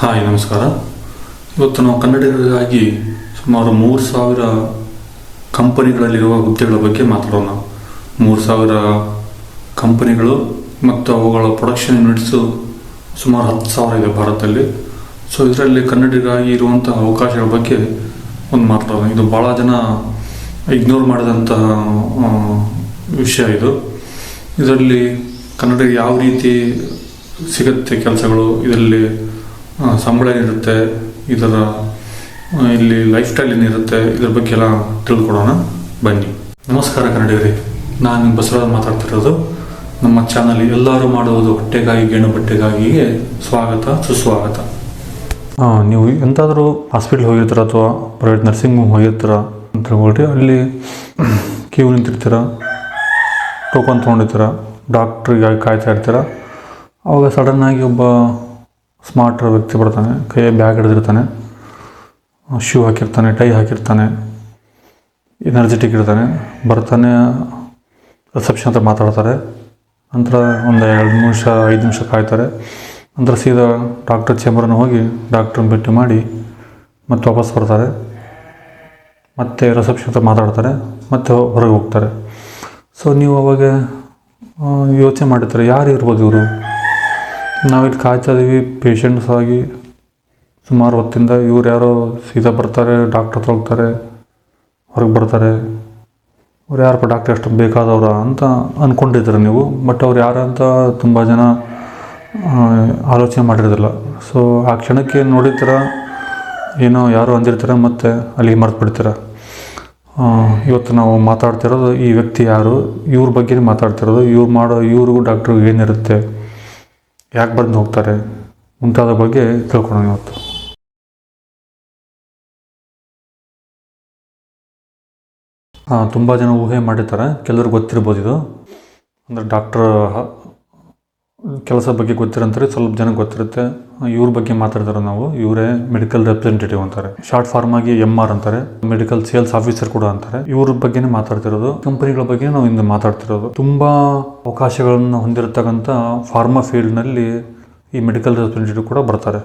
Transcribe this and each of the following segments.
Hi, ನಮಸ್ಕಾರ. ಇವತ್ತು ನಾವು ಕನ್ನಡಿಗರಿಗಾಗಿ ಸುಮಾರು ಮೂರು ಸಾವಿರ ಕಂಪನಿಗಳಲ್ಲಿರುವ ಹುದ್ದೆಗಳ ಬಗ್ಗೆ ಮಾತಾಡೋಣ. ಮೂರು ಸಾವಿರ ಕಂಪನಿಗಳು ಮತ್ತು ಅವುಗಳ ಪ್ರೊಡಕ್ಷನ್ ಯೂನಿಟ್ಸು ಸುಮಾರು ಹತ್ತು ಸಾವಿರ ಇದೆ ಭಾರತದಲ್ಲಿ. ಸೊ ಇದರಲ್ಲಿ ಕನ್ನಡಿಗರಾಗಿ ಇರುವಂತಹ ಅವಕಾಶಗಳ ಬಗ್ಗೆ ಒಂದು ಮಾತಾಡೋಣ. ಇದು ಭಾಳ ಜನ ಇಗ್ನೋರ್ ಮಾಡಿದಂತಹ ವಿಷಯ ಇದು. ಇದರಲ್ಲಿ ಕನ್ನಡಿಗ ಯಾವ ರೀತಿ ಸಿಗುತ್ತೆ ಕೆಲಸಗಳು? ಇದರಲ್ಲಿ ಸಂಬಳ ಏನಿರುತ್ತೆ ಇದರ ಇಲ್ಲಿ ಲೈಫ್ ಸ್ಟೈಲ್ ಏನಿರುತ್ತೆ ಇದ್ರ ಬಗ್ಗೆ ಎಲ್ಲ ತಿಳ್ಕೊಡೋಣ ಬನ್ನಿ. ನಮಸ್ಕಾರ ಕನ್ನಡಿಗರಿ. ನಾನು ಬಸವರಾಜ್ ಮಾತಾಡ್ತಿರೋದು. ನಮ್ಮ ಚಾನಲ್ ಎಲ್ಲರೂ ಮಾಡುವುದು ಹೊಟ್ಟೆಗಾಗಿ, ಗೇಣು ಬಟ್ಟೆಗಾಗಿಗೆ ಸ್ವಾಗತ, ಸುಸ್ವಾಗತ. ನೀವು ಎಂತಾದರೂ ಹಾಸ್ಪಿಟ್ಲ್ ಹೋಗಿರ್ತೀರ ಅಥವಾ ಪ್ರೈವೇಟ್ ನರ್ಸಿಂಗ್ ಹೋಮ್ ಹೋಗಿರ್ತೀರ ಅಂತ ಹೇಳ್ಬಿಟ್ಟು ಅಲ್ಲಿ ಕ್ಯೂ ನಿಂತಿರ್ತೀರ ಟೋಕನ್ ತೊಗೊಂಡಿರ್ತೀರ ಡಾಕ್ಟ್ರಿಗಾಗಿ ಕಾಯ್ತಾ ಇರ್ತೀರ, ಅವಾಗ ಸಡನ್ನಾಗಿ ಒಬ್ಬ ಸ್ಮಾರ್ಟ್ ವ್ಯಕ್ತಿ ಬರ್ತಾನೆ, ಕೈಯ ಬ್ಯಾಗ್ ಹಿಡಿದಿರ್ತಾನೆ ಶೂ ಹಾಕಿರ್ತಾನೆ ಟೈ ಹಾಕಿರ್ತಾನೆ ಎನರ್ಜೆಟಿಕ್ ಇರ್ತಾನೆ, ಬರ್ತಾನೆ ರಿಸೆಪ್ಷನ್ ಹತ್ರ ಮಾತಾಡ್ತಾರೆ, ನಂತರ ಒಂದು ಎರಡು ನಿಮಿಷ, ಐದು ನಿಮಿಷ ಕಾಯ್ತಾರೆ, ನಂತರ ಸೀದಾ ಡಾಕ್ಟರ್ ಚೇಂಬರ್ನ ಹೋಗಿ ಡಾಕ್ಟ್ರನ್ನ ಭೇಟಿ ಮಾಡಿ ಮತ್ತೆ ವಾಪಸ್ ಬರ್ತಾರೆ, ಮತ್ತೆ ರಿಸೆಪ್ಷನ್ ಹತ್ರ ಮಾತಾಡ್ತಾರೆ, ಮತ್ತೆ ಹೊರಗೆ ಹೋಗ್ತಾರೆ. ಸೊ ನೀವು ಅವಾಗ ಯೋಚನೆ ಮಾಡಿರ್ತಾರೆ, ಯಾರು ಇರ್ಬೋದು ಇವರು? ನಾವಿಲ್ಲಿ ಕಾಯ್ತಾ ಇದೀವಿ ಪೇಷಂಟ್ಸ್ ಆಗಿ ಸುಮಾರು ಹೊತ್ತಿಂದ ಇವ್ರು ಯಾರೋ ಸೀದಾ ಬರ್ತಾರೆ ಡಾಕ್ಟರ್ ಹತ್ರ ಹೋಗ್ತಾರೆ, ಹೊರಗೆ ಬರ್ತಾರೆ. ಅವ್ರು ಯಾರಪ್ಪ ಡಾಕ್ಟರ್ ಎಷ್ಟು ಬೇಕಾದವ್ರ ಅಂತ ಅಂದ್ಕೊಂಡಿದ್ದೀರ ನೀವು ಬಟ್ ಅವ್ರು ಯಾರು ಅಂತ ತುಂಬ ಜನ ಆಲೋಚನೆ ಮಾಡಿರೋದಿಲ್ಲ. ಸೊ ಆ ಕ್ಷಣಕ್ಕೆ ನೋಡಿರ್ತೀರ, ಏನೋ ಯಾರು ಅಂದಿರ್ತೀರ ಮತ್ತು ಅಲ್ಲಿಗೆ ಮರೆತು ಬಿಡ್ತೀರ? ಇವತ್ತು ನಾವು ಮಾತಾಡ್ತಿರೋದು ಈ ವ್ಯಕ್ತಿ ಯಾರು, ಇವ್ರ ಬಗ್ಗೆ ಮಾತಾಡ್ತಿರೋದು, ಇವ್ರು ಮಾಡೋ, ಇವ್ರಿಗೂ ಡಾಕ್ಟ್ರಿಗೂ ಏನಿರುತ್ತೆ? ಯಾಕೆ ಬಂದು ಹೋಗ್ತಾರೆ ಮುಂತಾದ ಬಗ್ಗೆ ತಿಳ್ಕೊಳ್ಳೋಣ ಇವತ್ತು. ತುಂಬ ಜನ ಊಹೆ ಮಾಡಿರ್ತಾರೆ. ಕೆಲವ್ರಿಗೆ ಗೊತ್ತಿರ್ಬೋದು ಇದು. ಅಂದರೆ ಡಾಕ್ಟ್ರ್ ಕೆಲಸ ಬಗ್ಗೆ ಗೊತ್ತಿರಂತಾರೆ, ಸ್ವಲ್ಪ ಜನ ಗೊತ್ತಿರುತ್ತೆ. ಇವ್ರ ಬಗ್ಗೆ ಮಾತಾಡ್ತಾರೆ ನಾವು. ಇವರೇ ಮೆಡಿಕಲ್ ರೆಪ್ರೆಸೆಂಟೇಟಿವ್ ಅಂತಾರೆ. ಶಾರ್ಟ್ ಫಾರ್ಮ್ ಆಗಿ ಎಂ ಆರ್ ಅಂತಾರೆ. ಮೆಡಿಕಲ್ ಸೇಲ್ಸ್ ಆಫೀಸರ್ ಕೂಡ ಅಂತಾರೆ. ಇವ್ರ ಬಗ್ಗೆನೇ ಮಾತಾಡ್ತಿರೋದು. ಕಂಪನಿಗಳ ಬಗ್ಗೆ ನಾವು ಇಂದು ಮಾತಾಡ್ತಿರೋದು. ತುಂಬಾ ಅವಕಾಶಗಳನ್ನು ಹೊಂದಿರತಕ್ಕಂಥ ಫಾರ್ಮಾ ಫೀಲ್ಡ್ನಲ್ಲಿ ಈ ಮೆಡಿಕಲ್ ರೆಪ್ರೆಸೆಂಟೇಟಿವ್ ಕೂಡ ಬರ್ತಾರೆ.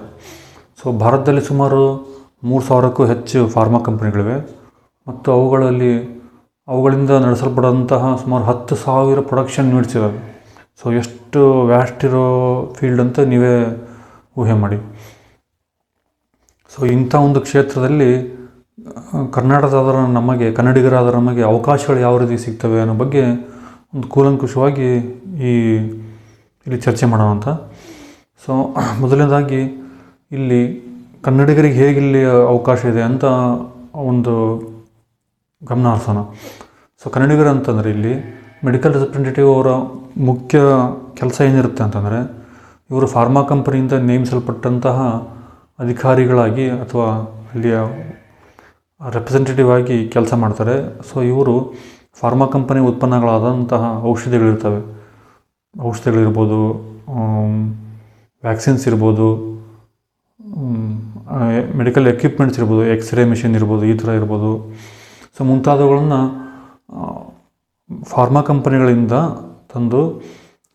ಸೊ ಭಾರತದಲ್ಲಿ ಸುಮಾರು ಮೂರು ಸಾವಿರಕ್ಕೂ ಹೆಚ್ಚು ಫಾರ್ಮಾ ಕಂಪನಿಗಳಿವೆ. ಮತ್ತು ಅವುಗಳಲ್ಲಿ, ಅವುಗಳಿಂದ ನಡೆಸಲ್ಪಡುವಂತಹ ಸುಮಾರು ಹತ್ತು ಸಾವಿರ ಪ್ರೊಡಕ್ಷನ್ ಯೂನಿಟ್ಸ್ ಇದ್ದಾವೆ ಸೊ ಎಷ್ಟು ವ್ಯಾಸ್ಟ್ ಇರೋ ಫೀಲ್ಡ್ ಅಂತ ನೀವೇ ಊಹೆ ಮಾಡಿ. ಸೊ ಇಂಥ ಒಂದು ಕ್ಷೇತ್ರದಲ್ಲಿ ಕರ್ನಾಟಕದ ನಮಗೆ ಕನ್ನಡಿಗರಾದ ನಮಗೆ ಅವಕಾಶಗಳು ಯಾವ ರೀತಿ ಸಿಗ್ತವೆ ಅನ್ನೋ ಬಗ್ಗೆ ಒಂದು ಕೂಲಂಕುಷವಾಗಿ ಈ ಇಲ್ಲಿ ಚರ್ಚೆ ಮಾಡೋಣ ಅಂತ. ಸೊ ಮೊದಲನೇದಾಗಿ ಇಲ್ಲಿ ಕನ್ನಡಿಗರಿಗೆ ಹೇಗೆ ಅವಕಾಶ ಇದೆ ಅಂತ ಒಂದು ಗಮನ ಹರಿಸೋಣ ಸೊ ಕನ್ನಡಿಗರು ಅಂತಂದರೆ ಇಲ್ಲಿ ಮೆಡಿಕಲ್ ರೆಪ್ರೆಸೆಂಟೇಟಿವ್ ಅವರ ಮುಖ್ಯ ಕೆಲಸ ಏನಿರುತ್ತೆ ಅಂತಂದರೆ, ಇವರು ಫಾರ್ಮಾ ಕಂಪನಿಯಿಂದ ನೇಮಿಸಲ್ಪಟ್ಟಂತಹ ಅಧಿಕಾರಿಗಳಾಗಿ ಅಥವಾ ಅಲ್ಲಿಯ ರೆಪ್ರೆಸೆಂಟೇಟಿವ್ ಆಗಿ ಕೆಲಸ ಮಾಡ್ತಾರೆ. ಸೊ ಇವರು ಫಾರ್ಮಾ ಕಂಪನಿ ಉತ್ಪನ್ನಗಳಾದಂತಹ ಔಷಧಿಗಳಿರ್ತವೆ. ಔಷಧಿಗಳಿರ್ಬೋದು ವ್ಯಾಕ್ಸಿನ್ಸ್ ಇರ್ಬೋದು ಮೆಡಿಕಲ್ ಎಕ್ವಿಪ್ಮೆಂಟ್ಸ್ ಇರ್ಬೋದು ಎಕ್ಸ್ರೇ ಮಿಷಿನ್ ಇರ್ಬೋದು, ಈ ಥರ ಇರ್ಬೋದು. ಸೊ ಮುಂತಾದವುಗಳನ್ನು ಫಾರ್ಮಾ ಕಂಪನಿಗಳಿಂದ ತಂದು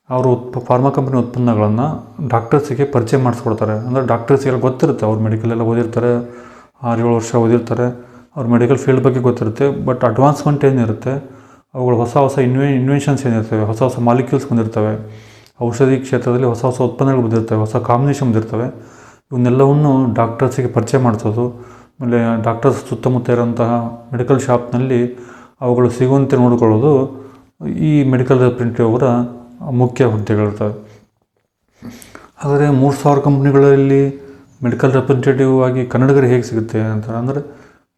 ಅವರು ಉತ್ಪ ಫಾರ್ಮಾ ಕಂಪನಿ ಉತ್ಪನ್ನಗಳನ್ನು ಡಾಕ್ಟರ್ಸಿಗೆ ಪರಿಚಯ ಮಾಡಿಸ್ಕೊಡ್ತಾರೆ. ಅಂದರೆ ಡಾಕ್ಟರ್ಸಿಗೆಲ್ಲ ಗೊತ್ತಿರುತ್ತೆ, ಅವ್ರು ಮೆಡಿಕಲ್ ಎಲ್ಲ ಓದಿರ್ತಾರೆ, ಆರು ಏಳು ವರ್ಷ ಓದಿರ್ತಾರೆ, ಅವ್ರ ಮೆಡಿಕಲ್ ಫೀಲ್ಡ್ ಬಗ್ಗೆ ಗೊತ್ತಿರುತ್ತೆ ಬಟ್ ಅಡ್ವಾನ್ಸ್ಮೆಂಟ್ ಏನಿರುತ್ತೆ, ಅವುಗಳು ಹೊಸ ಹೊಸ ಇನ್ವೆ ಇನ್ವೆನ್ಷನ್ಸ್ ಏನಿರ್ತವೆ, ಹೊಸ ಹೊಸ ಮಾಲಿಕ್ಯೂಲ್ಸ್ ಬಂದಿರ್ತವೆ, ಔಷಧಿ ಕ್ಷೇತ್ರದಲ್ಲಿ ಹೊಸ ಹೊಸ ಉತ್ಪನ್ನಗಳು ಬಂದಿರ್ತವೆ, ಹೊಸ ಕಾಂಬಿನೇಷನ್ ಬಂದಿರ್ತವೆ, ಇವನ್ನೆಲ್ಲವನ್ನು ಡಾಕ್ಟರ್ಸಿಗೆ ಪರಿಚಯ ಮಾಡಿಸೋದು, ಆಮೇಲೆ ಡಾಕ್ಟರ್ಸ್ ಸುತ್ತಮುತ್ತ ಇರೋಂತಹ ಮೆಡಿಕಲ್ ಶಾಪ್ನಲ್ಲಿ ಅವುಗಳು ಸಿಗುವಂತೆ ನೋಡಿಕೊಳ್ಳೋದು ಈ ಮೆಡಿಕಲ್ ರೆಪ್ರೆಸೆಂಟೇಟಿವ್ ಅವರ ಮುಖ್ಯ ಹುದ್ದೆಗಳಿರ್ತವೆ ಆದರೆ ಮೂರು ಸಾವಿರ ಕಂಪ್ನಿಗಳಲ್ಲಿ ಮೆಡಿಕಲ್ ರೆಪ್ರೆಸೆಂಟೇಟಿವ್ ಆಗಿ ಕನ್ನಡಿಗರು ಹೇಗೆ ಸಿಗುತ್ತೆ ಅಂತ ಅಂದರೆ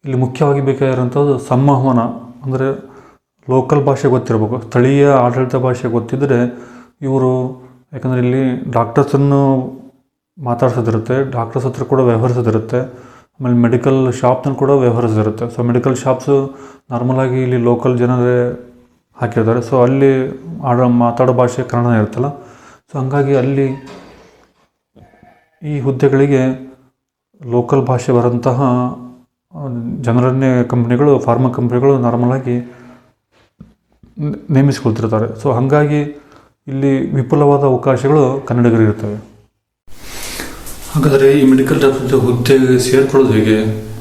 ಇಲ್ಲಿ ಮುಖ್ಯವಾಗಿ ಬೇಕಾಗಿರೋಂಥದ್ದು ಸಂವಹನ ಅಂದರೆ ಲೋಕಲ್ ಭಾಷೆ ಗೊತ್ತಿರಬೇಕು. ಸ್ಥಳೀಯ ಆಡಳಿತ ಭಾಷೆ ಗೊತ್ತಿದ್ದರೆ ಇವರು ಯಾಕಂದರೆ ಇಲ್ಲಿ ಡಾಕ್ಟರ್ಸನ್ನು ಮಾತಾಡ್ಸೋದಿರುತ್ತೆ ಡಾಕ್ಟರ್ಸ್ ಹತ್ರ ಕೂಡ ವ್ಯವಹರಿಸೋದಿರುತ್ತೆ. ಆಮೇಲೆ ಮೆಡಿಕಲ್ ಶಾಪ್ನಲ್ಲಿ ಕೂಡ ವ್ಯವಹರಿಸಿರುತ್ತೆ ಸೊ ಮೆಡಿಕಲ್ ಶಾಪ್ಸು ನಾರ್ಮಲಾಗಿ ಇಲ್ಲಿ ಲೋಕಲ್ ಜನರೇ ಹಾಕಿರ್ತಾರೆ. ಸೊ ಅಲ್ಲಿ ಆಡೋ ಮಾತಾಡೋ ಭಾಷೆ ಕನ್ನಡ ಇರುತ್ತಲ್ಲ. ಸೊ ಹಂಗಾಗಿ ಅಲ್ಲಿ ಈ ಹುದ್ದೆಗಳಿಗೆ ಲೋಕಲ್ ಭಾಷೆ ಬರೋಂತಹ ಜನರನ್ನೇ ಕಂಪ್ನಿಗಳು ಫಾರ್ಮಾ ಕಂಪ್ನಿಗಳು ನಾರ್ಮಲಾಗಿ ನೇಮಿಸಿಕೊಳ್ತಿರ್ತಾರೆ. ಸೊ ಹಾಗಾಗಿ ಇಲ್ಲಿ ವಿಪುಲವಾದ ಅವಕಾಶಗಳು ಕನ್ನಡಿಗರಿಗಿರ್ತವೆ ಹಾಗಾದರೆ ಈ ಮೆಡಿಕಲ್ ರೆಪ್ರೆಸೆಂಟೇಟಿವ್ ಹುದ್ದೆಗೆ ಸೇರ್ಕೊಳ್ಳೋದು ಹೇಗೆ?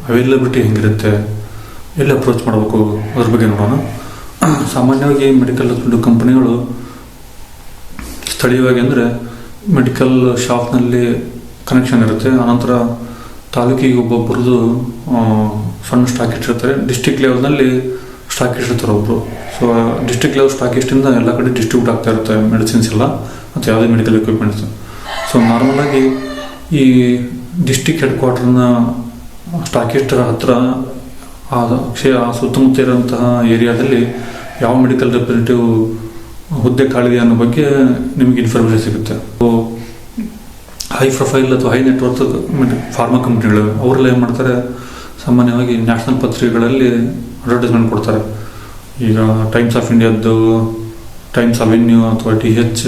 ಅವೈಲಬಿಲಿಟಿ ಹೆಂಗಿರುತ್ತೆ? ಎಲ್ಲಿ ಅಪ್ರೋಚ್ ಮಾಡಬೇಕು ಅದ್ರ ಬಗ್ಗೆ ನೋಡೋಣ. ಸಾಮಾನ್ಯವಾಗಿ ಮೆಡಿಕಲ್ ರೆಪ್ರೆಸೆಂಟೇಟಿವ್ ಕಂಪನಿಗಳು ಸ್ಥಳೀಯವಾಗಿ ಅಂದರೆ ಮೆಡಿಕಲ್ ಶಾಪ್ನಲ್ಲಿ ಕನೆಕ್ಷನ್ ಇರುತ್ತೆ. ಆನಂತರ ತಾಲೂಕಿಗೆ ಒಬ್ಬೊಬ್ಬರದು ಸಣ್ಣ ಸ್ಟಾಕ್ ಇರ್ತಾರೆ ಡಿಸ್ಟಿಕ್ ಲೆವೆಲ್ನಲ್ಲಿ ಸ್ಟಾಕ್ ಇಟ್ಟಿರ್ತಾರೆ ಒಬ್ಬರು ಸೊ ಡಿಸ್ಟಿಕ್ ಲೆವೆಲ್ ಸ್ಟಾಕಿಸ್ಟಿಂದ ಎಲ್ಲ ಕಡೆ ಡಿಸ್ಟ್ರಿಬ್ಯೂಟ್ ಆಗ್ತಾ ಇರುತ್ತೆ ಮೆಡಿಸಿನ್ಸ್ ಎಲ್ಲ. ಮತ್ತು ಯಾವುದೇ ಮೆಡಿಕಲ್ ಎಕ್ವಿಪ್ಮೆಂಟ್ಸ್ ಸೊ ನಾರ್ಮಲಾಗಿ ಈ ಡಿಸ್ಟಿಕ್ ಹೆಡ್ ಕ್ವಾರ್ಟರ್ನ ಸ್ಟಾಕಿಸ್ಟರ ಹತ್ರ ಆ ಕ್ಷೇ ಆ ಸುತ್ತಮುತ್ತ ಇರೋಂತಹ ಏರಿಯಾದಲ್ಲಿ ಯಾವ ಮೆಡಿಕಲ್ ರೆಪ್ರೆಸೆಂಟೇಟಿವ್ ಹುದ್ದೆ ಕಾಳಿದೆ ಅನ್ನೋ ಬಗ್ಗೆ ನಿಮಗೆ ಇನ್ಫಾರ್ಮೇಷನ್ ಸಿಗುತ್ತೆ. ಹೈ ಪ್ರೊಫೈಲ್ ಅಥವಾ ಹೈ ನೆಟ್ವರ್ಕ್ ಫಾರ್ಮಾ ಕಂಪ್ನಿಗಳು ಅವರೆಲ್ಲ ಏನು ಮಾಡ್ತಾರೆ? ಸಾಮಾನ್ಯವಾಗಿ ನ್ಯಾಷನಲ್ ಪತ್ರಿಕೆಗಳಲ್ಲಿ ಅಡ್ವರ್ಟೈಸ್ಮೆಂಟ್ ಕೊಡ್ತಾರೆ. ಈಗ ಟೈಮ್ಸ್ ಆಫ್ ಇಂಡಿಯಾದ್ದು ಟೈಮ್ಸ್ ಅವೆನ್ಯೂ ಅಥವಾ ಟಿ ಹೆಚ್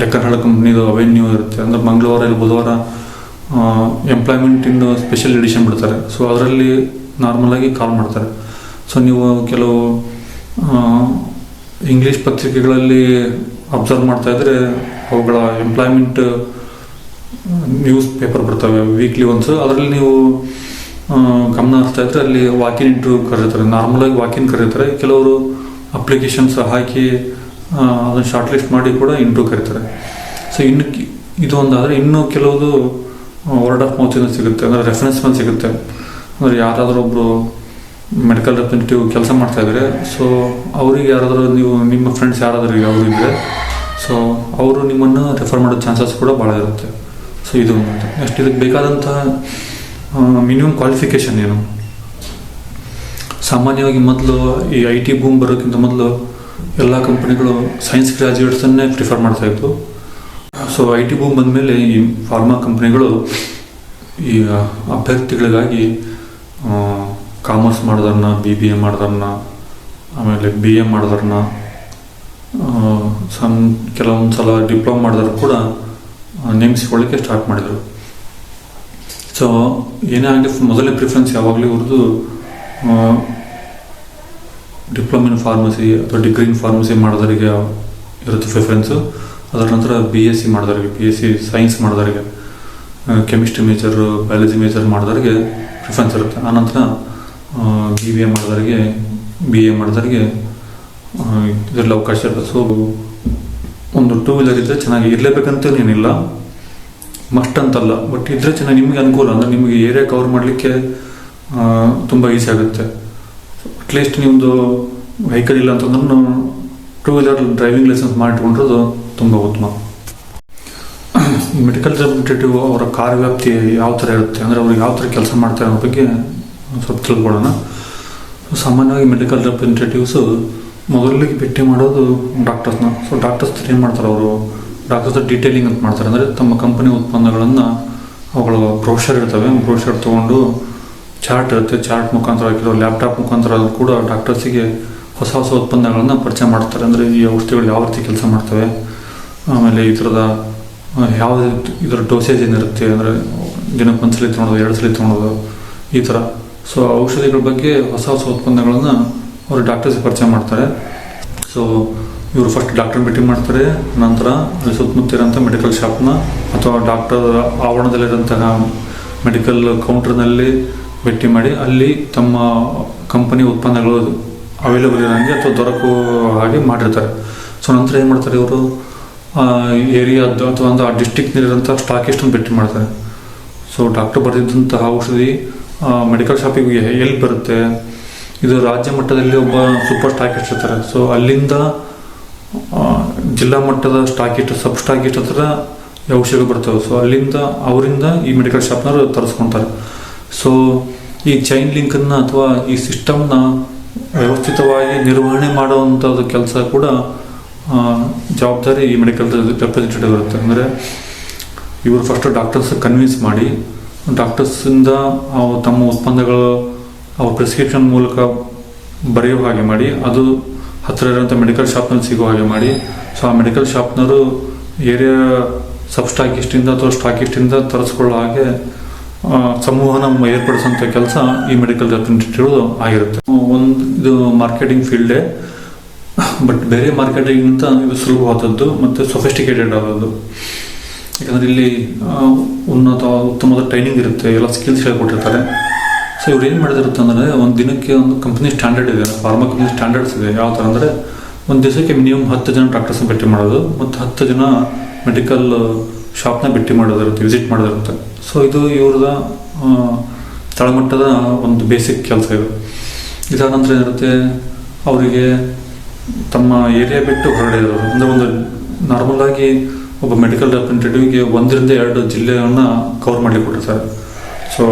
ಡೆಕ್ಕನ್ ಹಳ ಕಂಪ್ನಿದು ಅವೆನ್ಯೂ ಇರುತ್ತೆ. ಅಂದರೆ ಮಂಗಳವಾರ ಇಲ್ಲಿ ಬುಧವಾರ ಎಂಪ್ಲಾಯ್ಮೆಂಟ್ ಇಂದು ಸ್ಪೆಷಲ್ ಎಡಿಷನ್ ಬಿಡ್ತಾರೆ. ಸೊ ಅದರಲ್ಲಿ ನಾರ್ಮಲಾಗಿ ಕಾಲ್ ಮಾಡ್ತಾರೆ. ಸೊ ನೀವು ಕೆಲವು ಇಂಗ್ಲೀಷ್ ಪತ್ರಿಕೆಗಳಲ್ಲಿ ಅಬ್ಸರ್ವ್ ಮಾಡ್ತಾ ಇದ್ರೆ ಅವುಗಳ ಎಂಪ್ಲಾಯ್ಮೆಂಟ್ ನ್ಯೂಸ್ ಪೇಪರ್ ಬರ್ತವೆ ವೀಕ್ಲಿ ಒನ್ಸ್ ಅದರಲ್ಲಿ ನೀವು ಗಮನ ಹರಿಸ್ತಾ ಇದ್ರೆ ಅಲ್ಲಿ ವಾಕಿನ್ ಇಂಟರ್ವ್ಯೂ ಕರೀತಾರೆ. ನಾರ್ಮಲಾಗಿ ವಾಕಿನ್ ಕರೀತಾರೆ. ಕೆಲವರು ಅಪ್ಲಿಕೇಶನ್ಸ್ ಹಾಕಿ ಅದನ್ನು ಶಾರ್ಟ್ ಲಿಸ್ಟ್ ಮಾಡಿ ಕೂಡ ಇಂಟ್ರೂ ಕರೀತಾರೆ. ಸೊ ಇನ್ನು ಇದು ಒಂದಾದರೆ ಇನ್ನೂ ಕೆಲವೊಂದು ವರ್ಡ್ ಆಫ್ ಮೌತಿಂದ ಸಿಗುತ್ತೆ. ಅಂದರೆ ರೆಫರೆನ್ಸ್ ಮೇಲೆ ಸಿಗುತ್ತೆ. ಅಂದರೆ ಯಾರಾದರೂ ಒಬ್ಬರು ಮೆಡಿಕಲ್ ರೆಪ್ರೆಸೆಂಟೇಟಿವ್ ಕೆಲಸ ಮಾಡ್ತಾ ಇದ್ದಾರೆ ಸೊ ಅವರಿಗೆ ಯಾರಾದರೂ ನೀವು, ನಿಮ್ಮ ಫ್ರೆಂಡ್ಸ್ ಯಾರಾದರೂ ಈಗ ಇದ್ದರೆ ಸೊ ಅವರು ನಿಮ್ಮನ್ನು ರೆಫರ್ ಮಾಡೋ ಚಾನ್ಸಸ್ ಕೂಡ ಭಾಳ ಇರುತ್ತೆ. ಸೊ ಇದು ನೆಕ್ಸ್ಟ್ ಇದಕ್ಕೆ ಬೇಕಾದಂತಹ ಮಿನಿಮಮ್ ಕ್ವಾಲಿಫಿಕೇಷನ್ ಏನು? ಸಾಮಾನ್ಯವಾಗಿ ಮೊದಲು ಈ ಐ ಟಿ ಬೂಮ್ ಬರೋಕ್ಕಿಂತ ಮೊದಲು ಎಲ್ಲ ಕಂಪ್ನಿಗಳು ಸೈನ್ಸ್ ಗ್ರ್ಯಾಜುಯೇಟ್ಸನ್ನೇ ಪ್ರಿಫರ್ ಮಾಡ್ತಾ ಇತ್ತು ಸೊ ಐ ಟಿ ಬೂಮ್ ಬಂದಮೇಲೆ ಈ ಫಾರ್ಮಾ ಕಂಪ್ನಿಗಳು ಈ ಅಭ್ಯರ್ಥಿಗಳಿಗಾಗಿ ಕಾಮರ್ಸ್ ಮಾಡಿದ್ರನ್ನ ಬಿ ಬಿ ಎ ಮಾಡಿದ್ರನ್ನ ಆಮೇಲೆ ಬಿ ಎ ಮಾಡಿದ್ರನ್ನ ಸಮ್ ಕೆಲವೊಂದು ಸಲ ಡಿಪ್ಲೊಮಾ ಮಾಡಿದ್ರು ಕೂಡ ನೇಮಿಸಿಕೊಳ್ಳಿಕ್ಕೆ ಸ್ಟಾರ್ಟ್ ಮಾಡಿದರು. ಸೊ ಏನೇ ಆಗಲಿ ಮೊದಲನೇ ಪ್ರಿಫರೆನ್ಸ್ ಯಾವಾಗಲೂ ಇವ್ರದ್ದು ಡಿಪ್ಲೊಮಾ ಇನ್ ಫಾರ್ಮಸಿ ಅಥವಾ ಡಿಗ್ರಿ ಇನ್ ಫಾರ್ಮಸಿ ಮಾಡಿದವರಿಗೆ ಇರುತ್ತೆ ಪ್ರಿಫರೆನ್ಸು ಅದರ ನಂತರ ಬಿ ಎಸ್ ಸಿ ಮಾಡಿದವರಿಗೆ ಬಿ ಎಸ್ ಸಿ ಸೈನ್ಸ್ ಮಾಡಿದವರಿಗೆ ಕೆಮಿಸ್ಟ್ರಿ ಮೇಜರ್ ಬಯಾಲಜಿ ಮೇಜರ್ ಮಾಡಿದವರಿಗೆ ಪ್ರಿಫರೆನ್ಸ್ ಇರುತ್ತೆ. ಆನಂತರ ಬಿ ಬಿ ಎ ಮಾಡಿದವರಿಗೆ ಬಿ ಎ ಮಾಡಿದವರಿಗೆ ಇದರಲ್ಲಿ ಅವಕಾಶ ಇರುತ್ತೆ. ಸೊ ಒಂದು ಟೂ ವೀಲರ್ ಇದ್ದರೆ ಚೆನ್ನಾಗಿ ಇರಲೇಬೇಕಂತ ಏನಿಲ್ಲ. ಮಸ್ಟ್ ಅಂತಲ್ಲ ಬಟ್ ಇದ್ರೆ ಚೆನ್ನಾಗಿ ನಿಮಗೆ ಅನುಕೂಲ. ಅಂದರೆ ನಿಮಗೆ ಏರಿಯಾ ಕವರ್ ಮಾಡಲಿಕ್ಕೆ ತುಂಬ ಈಸಿ ಆಗುತ್ತೆ. ಅಟ್ಲೀಸ್ಟ್ ನಿಮ್ಮದು ವೆಹಿಕಲ್ ಇಲ್ಲ ಅಂತಂದ್ರೂ ಟೂ ವೀಲರ್ ಡ್ರೈವಿಂಗ್ ಲೈಸೆನ್ಸ್ ಮಾಡಿಟ್ಕೊಂಡಿರೋದು ತುಂಬ ಉತ್ತಮ. ಮೆಡಿಕಲ್ ರೆಪ್ರೆಸೆಂಟೇಟಿವ್ ಅವರ ಕಾರ್ಯವ್ಯಾಪ್ತಿ ಯಾವ ಥರ ಇರುತ್ತೆ? ಅಂದರೆ ಅವ್ರಿಗೆ ಯಾವ ಥರ ಕೆಲಸ ಮಾಡ್ತಾರೆ ಅನ್ನೋ ಬಗ್ಗೆ ಸ್ವಲ್ಪ ತಿಳ್ಕೊಳ್ಳೋಣ. ಸಾಮಾನ್ಯವಾಗಿ ಮೆಡಿಕಲ್ ರೆಪ್ರೆಸೆಂಟೇಟಿವ್ಸು ಮೊದಲಿಗೆ ಭೇಟಿ ಮಾಡೋದು ಡಾಕ್ಟರ್ಸ್ನ ಸೊ ಡಾಕ್ಟರ್ಸ್ ಏನು ಮಾಡ್ತಾರೆ ಅವರು? ಡಾಕ್ಟರ್ಸ್ ಡೀಟೇಲಿಂಗ್ ಅಂತ ಮಾಡ್ತಾರೆ. ಅಂದರೆ ತಮ್ಮ ಕಂಪನಿ ಉತ್ಪನ್ನಗಳನ್ನು ಅವುಗಳ ಬ್ರೋಷರ್ ಇರ್ತವೆ. ಬ್ರೋಷರ್ ತೊಗೊಂಡು ಚಾರ್ಟ್ ಇರುತ್ತೆ, ಚಾರ್ಟ್ ಮುಖಾಂತರ ಕೆಲವು ಲ್ಯಾಪ್ಟಾಪ್ ಮುಖಾಂತರ ಕೂಡ ಡಾಕ್ಟರ್ಸಿಗೆ ಹೊಸ ಹೊಸ ಉತ್ಪನ್ನಗಳನ್ನು ಪರಿಚಯ ಮಾಡ್ತಾರೆ. ಅಂದರೆ ಈ ಔಷಧಿಗಳು ಯಾವ ರೀತಿ ಕೆಲಸ ಮಾಡ್ತವೆ, ಆಮೇಲೆ ಈ ಥರದ ಯಾವ ಇದರ ಡೋಸೇಜ್ ಏನಿರುತ್ತೆ, ಅಂದರೆ ದಿನಕ್ಕೆ ಒಂದು ಸಲ ತೊಗೊಳೋದು ಎರಡು ಸಲ ತೊಗೊಳೋದು, ಈ ಥರ. ಸೊ ಔಷಧಿಗಳ ಬಗ್ಗೆ ಹೊಸ ಹೊಸ ಉತ್ಪನ್ನಗಳನ್ನು ಅವರು ಡಾಕ್ಟರ್ಸ್ ಪರಿಚಯ ಮಾಡ್ತಾರೆ. ಸೊ ಇವರು ಫಸ್ಟ್ ಡಾಕ್ಟರ್ ಭೇಟಿ ಮಾಡ್ತಾರೆ, ನಂತರ ಅಲ್ಲಿ ಸುತ್ತಮುತ್ತ ಇರೋಂಥ ಮೆಡಿಕಲ್ ಶಾಪ್ನ ಅಥವಾ ಡಾಕ್ಟರ್ ಆವರಣದಲ್ಲಿರೋಂತಹ ಮೆಡಿಕಲ್ ಕೌಂಟರ್ನಲ್ಲಿ ಭೇಟಿ ಮಾಡಿ ಅಲ್ಲಿ ತಮ್ಮ ಕಂಪನಿ ಉತ್ಪನ್ನಗಳು ಅವೈಲೇಬಲ್ ಇರೋಂಗೆ ಅಥವಾ ದೊರಕುವ ಹಾಗೆ ಮಾಡಿರ್ತಾರೆ. ಸೊ ನಂತರ ಏನು ಮಾಡ್ತಾರೆ ಇವರು? ಏರಿಯಾದ್ದು ಅಥವಾ ಒಂದು ಆ ಡಿಸ್ಟಿಕ್ನಲ್ಲಿರೋಂಥ ಸ್ಟಾಕಿಸ್ಟನ್ನು ಭೇಟಿ ಮಾಡ್ತಾರೆ. ಸೊ ಡಾಕ್ಟರ್ ಬರೆದಿದ್ದಂತಹ ಔಷಧಿ ಮೆಡಿಕಲ್ ಶಾಪಿಗೆ ಎಲ್ಲಿ ಬರುತ್ತೆ? ಇದು ರಾಜ್ಯ ಮಟ್ಟದಲ್ಲಿ ಒಬ್ಬ ಸೂಪರ್ ಸ್ಟಾಕಿಸ್ಟ್ ಇರ್ತಾರೆ ಸೊ ಅಲ್ಲಿಂದ ಜಿಲ್ಲಾ ಮಟ್ಟದ ಸ್ಟಾಕಿಸ್ಟ್ ಸಬ್ ಸ್ಟಾಕಿಸ್ಟ್ ಹತ್ರ ಔಷಧಿ ಬರ್ತವೆ. ಸೊ ಅಲ್ಲಿಂದ ಅವರಿಂದ ಈ ಮೆಡಿಕಲ್ ಶಾಪ್ನವರು ತರಿಸ್ಕೊತಾರೆ. ಸೊ ಈ ಚೈನ್ ಲಿಂಕನ್ನು ಅಥವಾ ಈ ಸಿಸ್ಟಮ್ನ ವ್ಯವಸ್ಥಿತವಾಗಿ ನಿರ್ವಹಣೆ ಮಾಡುವಂಥದ್ದು ಕೆಲಸ ಕೂಡ ಜವಾಬ್ದಾರಿ ಈ ಮೆಡಿಕಲ್ ರೆಪ್ರೆಸೆಂಟೇಟಿವ್ ಇರುತ್ತೆ ಅಂದರೆ ಇವರು ಫಸ್ಟ್ ಡಾಕ್ಟರ್ಸ್ ಕನ್ವಿನ್ಸ್ ಮಾಡಿ ಡಾಕ್ಟರ್ಸಿಂದ ಅವು ತಮ್ಮ ಉತ್ಪನ್ನಗಳು ಅವ್ರ ಪ್ರಿಸ್ಕ್ರಿಪ್ಷನ್ ಮೂಲಕ ಬರೆಯೋ ಹಾಗೆ ಮಾಡಿ, ಅದು ಹತ್ತಿರ ಇರೋಂಥ ಮೆಡಿಕಲ್ ಶಾಪ್ನಲ್ಲಿ ಸಿಗೋ ಹಾಗೆ ಮಾಡಿ. ಸೊ ಆ ಮೆಡಿಕಲ್ ಶಾಪ್ನವರು ಏರಿಯಾ ಸಬ್ ಸ್ಟಾಕಿಸ್ಟಿಂದ ಅಥವಾ ಸ್ಟಾಕಿಸ್ಟಿಂದ ತರಿಸ್ಕೊಳ್ಳೋ ಹಾಗೆ ಆ, ಸಮೂಹನ ಏರ್ಪಡಿಸುವಂಥ ಕೆಲಸ ಈ ಮೆಡಿಕಲ್ ರೆಪ್ರೆಸೆಂಟೇಟಿವ್ ಆಗಿರುತ್ತೆ. ಒಂದು ಇದು ಮಾರ್ಕೆಟಿಂಗ್ ಫೀಲ್ಡೇ ಬಟ್ ಬೇರೆ ಮಾರ್ಕೆಟಿಂಗ್ಗಿಂತ ಇದು ಸುಲಭವಾದದ್ದು ಮತ್ತು ಸೊಫಿಸ್ಟಿಕೇಟೆಡ್ ಆದದ್ದು. ಯಾಕಂದರೆ ಇಲ್ಲಿ ಉನ್ನತ ಉತ್ತಮವಾದ ಟ್ರೈನಿಂಗ್ ಇರುತ್ತೆ ಎಲ್ಲ ಸ್ಕಿಲ್ಸ್ ಹೇಳ್ಕೊಟ್ಟಿರ್ತಾರೆ ಸೊ ಇವ್ರು ಏನು ಮಾಡಿದಿರುತ್ತೆ ಅಂದರೆ ಒಂದು ದಿನಕ್ಕೆ ಒಂದು ಕಂಪ್ನಿ ಸ್ಟ್ಯಾಂಡರ್ಡ್ ಇದೆ ಫಾರ್ಮಾ ಕಂಪ್ನಿ ಸ್ಟ್ಯಾಂಡರ್ಡ್ಸ್ ಇದೆ. ಯಾವ ಥರ ಅಂದರೆ ಒಂದು ದಿವಸಕ್ಕೆ ಮಿನಿಮಮ್ ಹತ್ತು ಜನ ಡಾಕ್ಟರ್ಸ್ ಭೇಟಿ ಮಾಡೋದು ಮತ್ತು ಹತ್ತು ಜನ ಮೆಡಿಕಲ್ ಶಾಪ್ನ ಭೇಟಿ ಮಾಡೋದಿರುತ್ತೆ ವಿಸಿಟ್ ಮಾಡೋದಿರುತ್ತೆ ಸೊ ಇದು ಇವ್ರದ ತಳಮಟ್ಟದ ಒಂದು ಬೇಸಿಕ್ ಕೆಲಸ ಇದು. ಇದಾದ ನಂತರ ಏನಿರುತ್ತೆ, ಅವರಿಗೆ ತಮ್ಮ ಏರಿಯಾ ಬಿಟ್ಟು ಹೊರಡಿದ್ರು ಅಂದರೆ ಒಂದು ನಾರ್ಮಲ್ ಆಗಿ ಒಬ್ಬ ಮೆಡಿಕಲ್ ರೆಪ್ರೆಸೆಂಟೇಟಿವ್ಗೆ ಒಂದರಿಂದ ಎರಡು ಜಿಲ್ಲೆಗಳನ್ನ ಕವರ್ ಮಾಡಿ ಕೊಟ್ಟಿರ್ತಾರೆ. ಸೊ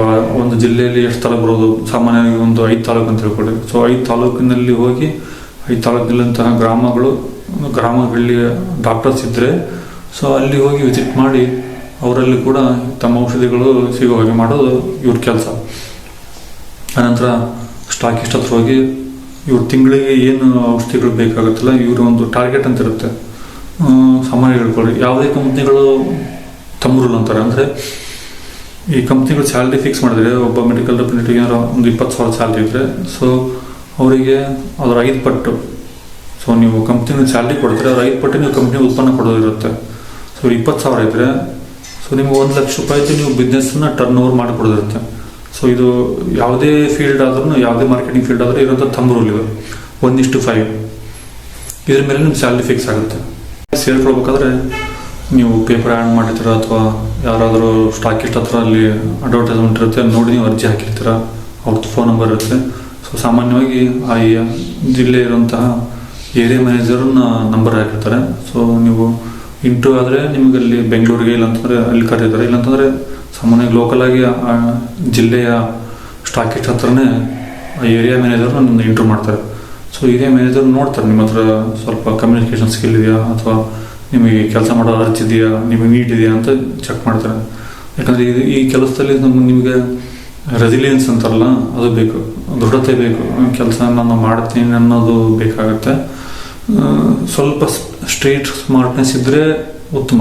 ಒಂದು ಜಿಲ್ಲೆಯಲ್ಲಿ ಎಷ್ಟು ತಾಲೂಕು ಬರೋದು? ಸಾಮಾನ್ಯವಾಗಿ ಒಂದು ಐದು ತಾಲೂಕು ಅಂತ ಹೇಳ್ಕೊಡಿ. ಸೊ ಐದು ತಾಲೂಕಿನಲ್ಲಿ ಹೋಗಿ, ಐದು ತಾಲೂಕಿನಲ್ಲಿ ಗ್ರಾಮಗಳು ಗ್ರಾಮಗಳಲ್ಲಿ ಡಾಕ್ಟರ್ಸ್ ಇದ್ದರೆ ಸೊ ಅಲ್ಲಿ ಹೋಗಿ ವಿಸಿಟ್ ಮಾಡಿ ಅವರಲ್ಲಿ ಕೂಡ ತಮ್ಮ ಔಷಧಿಗಳು ಸಿಗೋ ಹಾಗೆ ಮಾಡೋದು ಇವ್ರ ಕೆಲಸ. ಆನಂತರ ಸ್ಟಾಕಿಸ್ಟ್ ಹತ್ರ ಹೋಗಿ ಇವ್ರ ತಿಂಗಳಿಗೆ ಏನು ಔಷಧಿಗಳು ಬೇಕಾಗುತ್ತಲ್ಲ, ಇವ್ರ ಒಂದು ಟಾರ್ಗೆಟ್ ಅಂತ ಇರುತ್ತೆ. ಸಾಮಾನ್ಯ ಹೇಳ್ಕೊಳ್ಳಿ. ಯಾವುದೇ ಕಂಪ್ನಿಗಳು ತಮ್ಮ ಅಂತಾರೆ. ಅಂದರೆ ಈ ಕಂಪ್ನಿಗಳು ಸ್ಯಾಲ್ರಿ ಫಿಕ್ಸ್ ಮಾಡಿದ್ರೆ ಒಬ್ಬ ಮೆಡಿಕಲ್ ರೆಪ್ರೆಸೆಂಟೇಟಿವ್ ಏನಾರ ಒಂದು ಇಪ್ಪತ್ತು ಸಾವಿರ ಸ್ಯಾಲ್ರಿ ಇದ್ದರೆ ಸೊ ಅವರಿಗೆ ಅದರ ಐದು ಪಟ್ಟು. ಸೊ ನೀವು ಕಂಪ್ನಿಗೆ ಸ್ಯಾಲ್ರಿ ಕೊಡ್ತೀರ, ಅದರ ಐದು ಪಟ್ಟು ನೀವು ಕಂಪ್ನಿ ಉತ್ಪನ್ನ ಕೊಡೋದಿರುತ್ತೆ. ಸೊ ಇಪ್ಪತ್ತು ಸಾವಿರ ಇದ್ದರೆ ಸೊ ನಿಮ್ಗೆ ಒಂದು ಲಕ್ಷ ರೂಪಾಯಿದು ನೀವು ಬಿಸ್ನೆಸ್ನ ಟರ್ನ್ ಓವರ್ ಮಾಡಿಕೊಡೋದಿರುತ್ತೆ. ಸೊ ಇದು ಯಾವುದೇ ಫೀಲ್ಡ್ ಆದ್ರೂ ಯಾವುದೇ ಮಾರ್ಕೆಟಿಂಗ್ ಫೀಲ್ಡ್ ಆದರೂ ಇರೋಂಥ ತಮ್ಮ ರೂಲ್ ಇದು ಒನ್ ಇಷ್ಟು ಫೈವ್ ಇದ್ರ ಮೇಲೆ ನಿಮ್ಮ ಸ್ಯಾಲ್ರಿ ಫಿಕ್ಸ್ ಆಗುತ್ತೆ. ಸೇರ್ಕೊಳ್ಬೇಕಾದ್ರೆ ನೀವು ಪೇಪರ್ ಆ್ಯಡ್ ಮಾಡಿರ್ತೀರ ಅಥವಾ ಯಾರಾದರೂ ಸ್ಟಾಕಿಸ್ಟ್ ಹತ್ರ ಅಲ್ಲಿ ಅಡ್ವರ್ಟೈಸ್ಮೆಂಟ್ ಇರುತ್ತೆ, ನೋಡಿ ನೀವು ಅರ್ಜಿ ಹಾಕಿರ್ತೀರ ಅವ್ರದ್ದು ಫೋನ್ ನಂಬರ್ ಇರುತ್ತೆ. ಸೊ ಸಾಮಾನ್ಯವಾಗಿ ಆ ಜಿಲ್ಲೆ ಇರುವಂತಹ ಏರಿಯಾ ಮ್ಯಾನೇಜರ್ನ ನಂಬರ್ ಹಾಕಿರ್ತಾರೆ. ಸೊ ನೀವು ಇಂಟರ್ವ್ಯೂ ಆದರೆ ನಿಮಗೆ ಅಲ್ಲಿ ಬೆಂಗಳೂರಿಗೆ ಇಲ್ಲಾಂತಂದರೆ ಅಲ್ಲಿ ಕರೀತಾರೆ ಇಲ್ಲಾಂತಂದರೆ ಸಾಮಾನ್ಯವಾಗಿ ಲೋಕಲ್ ಆಗಿ ಆ ಜಿಲ್ಲೆಯ ಸ್ಟಾಕಿಸ್ಟ್ ಹತ್ರನೇ ಆ ಏರಿಯಾ ಮ್ಯಾನೇಜರ್ ನನ್ನ ಇಂಟ್ರೂ ಮಾಡ್ತಾರೆ. ಸೊ ಏರಿಯಾ ಮ್ಯಾನೇಜರ್ ನೋಡ್ತಾರೆ, ನಿಮ್ಮ ಹತ್ರ ಸ್ವಲ್ಪ ಕಮ್ಯುನಿಕೇಷನ್ ಸ್ಕಿಲ್ ಇದೆಯಾ ಅಥವಾ ನಿಮಗೆ ಕೆಲಸ ಮಾಡೋ ಅರ್ಜಿ ಇದೆಯಾ, ನಿಮಗೆ ನೀಟ್ ಇದೆಯಾ ಅಂತ ಚೆಕ್ ಮಾಡ್ತಾರೆ. ಯಾಕಂದರೆ ಇದು ಈ ಕೆಲಸದಲ್ಲಿ ನಮ್ಗೆ ನಿಮಗೆ ರೆಸಿಲಿಯನ್ಸ್ ಅಂತಾರಲ್ಲ, ಅದು ಬೇಕು. ದೃಢತೆ ಬೇಕು. ಕೆಲಸ ನಾನು ಮಾಡ್ತೀನಿ ಅನ್ನೋದು ಬೇಕಾಗುತ್ತೆ. ಸ್ವಲ್ಪ ಸ್ಟ್ರೇಟ್ ಸ್ಮಾರ್ಟ್ನೆಸ್ ಇದ್ದರೆ ಉತ್ತಮ.